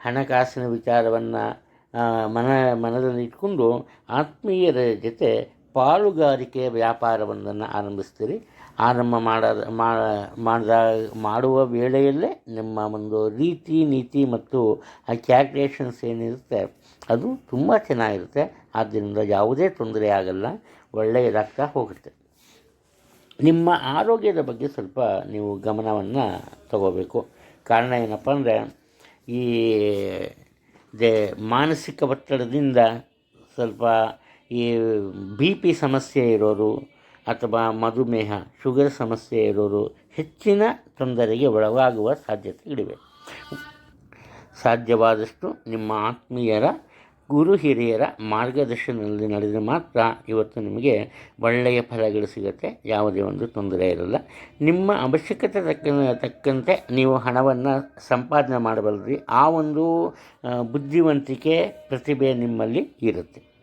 ಹಣಕಾಸಿನ ವಿಚಾರವನ್ನು ಮನ, ಮನದಲ್ಲಿ ಇಟ್ಕೊಂಡು ಆತ್ಮೀಯರ ಜೊತೆ ಪಾಲುಗಾರಿಕೆಯ ವ್ಯಾಪಾರವೊಂದನ್ನು ಆರಂಭಿಸ್ತೀರಿ. ಆರಂಭ ಮಾಡದ ಮಾಡಿದ, ಮಾಡುವ ವೇಳೆಯಲ್ಲೇ ನಿಮ್ಮ ಒಂದು ರೀತಿ ನೀತಿ ಮತ್ತು ಆ ಕ್ಯಾಲ್ಕುಲೇಷನ್ಸ್ ಏನಿರುತ್ತೆ, ಅದು ತುಂಬ ಚೆನ್ನಾಗಿರುತ್ತೆ. ಆದ್ದರಿಂದ ಯಾವುದೇ ತೊಂದರೆ ಆಗಲ್ಲ ಒಳ್ಳೆಯದಾಗ್ತಾ ಹೋಗುತ್ತೆ. ನಿಮ್ಮ ಆರೋಗ್ಯದ ಬಗ್ಗೆ ಸ್ವಲ್ಪ ನೀವು ಗಮನವನ್ನು ತಗೋಬೇಕು. ಕಾರಣ ಏನಪ್ಪ ಅಂದರೆ ಈ, ದೇ, ಮಾನಸಿಕ ಒತ್ತಡದಿಂದ ಸ್ವಲ್ಪ ಈ ಬಿ ಪಿ ಸಮಸ್ಯೆ ಇರೋರು ಅಥವಾ ಮಧುಮೇಹ, ಶುಗರ್ ಸಮಸ್ಯೆ ಇರೋರು ಹೆಚ್ಚಿನ ತೊಂದರೆಗೆ ಒಳಗಾಗುವ ಸಾಧ್ಯತೆಗಳಿವೆ. ಸಾಧ್ಯವಾದಷ್ಟು ನಿಮ್ಮ ಆತ್ಮೀಯರ ಗುರು ಹಿರಿಯರ ಮಾರ್ಗದರ್ಶನದಲ್ಲಿ ನಡೆದರೆ ಮಾತ್ರ ಇವತ್ತು ನಿಮಗೆ ಒಳ್ಳೆಯ ಫಲಗಳು ಸಿಗುತ್ತೆ. ಯಾವುದೇ ಒಂದು ತೊಂದರೆ ಇರಲ್ಲ. ನಿಮ್ಮ ಅವಶ್ಯಕತೆ ತಕ್ಕ ತಕ್ಕಂತೆ ನೀವು ಹಣವನ್ನು ಸಂಪಾದನೆ ಮಾಡಬಲ್ಲರಿ. ಆ ಒಂದು ಬುದ್ಧಿವಂತಿಕೆ, ಪ್ರತಿಭೆ ನಿಮ್ಮಲ್ಲಿ ಇರುತ್ತೆ.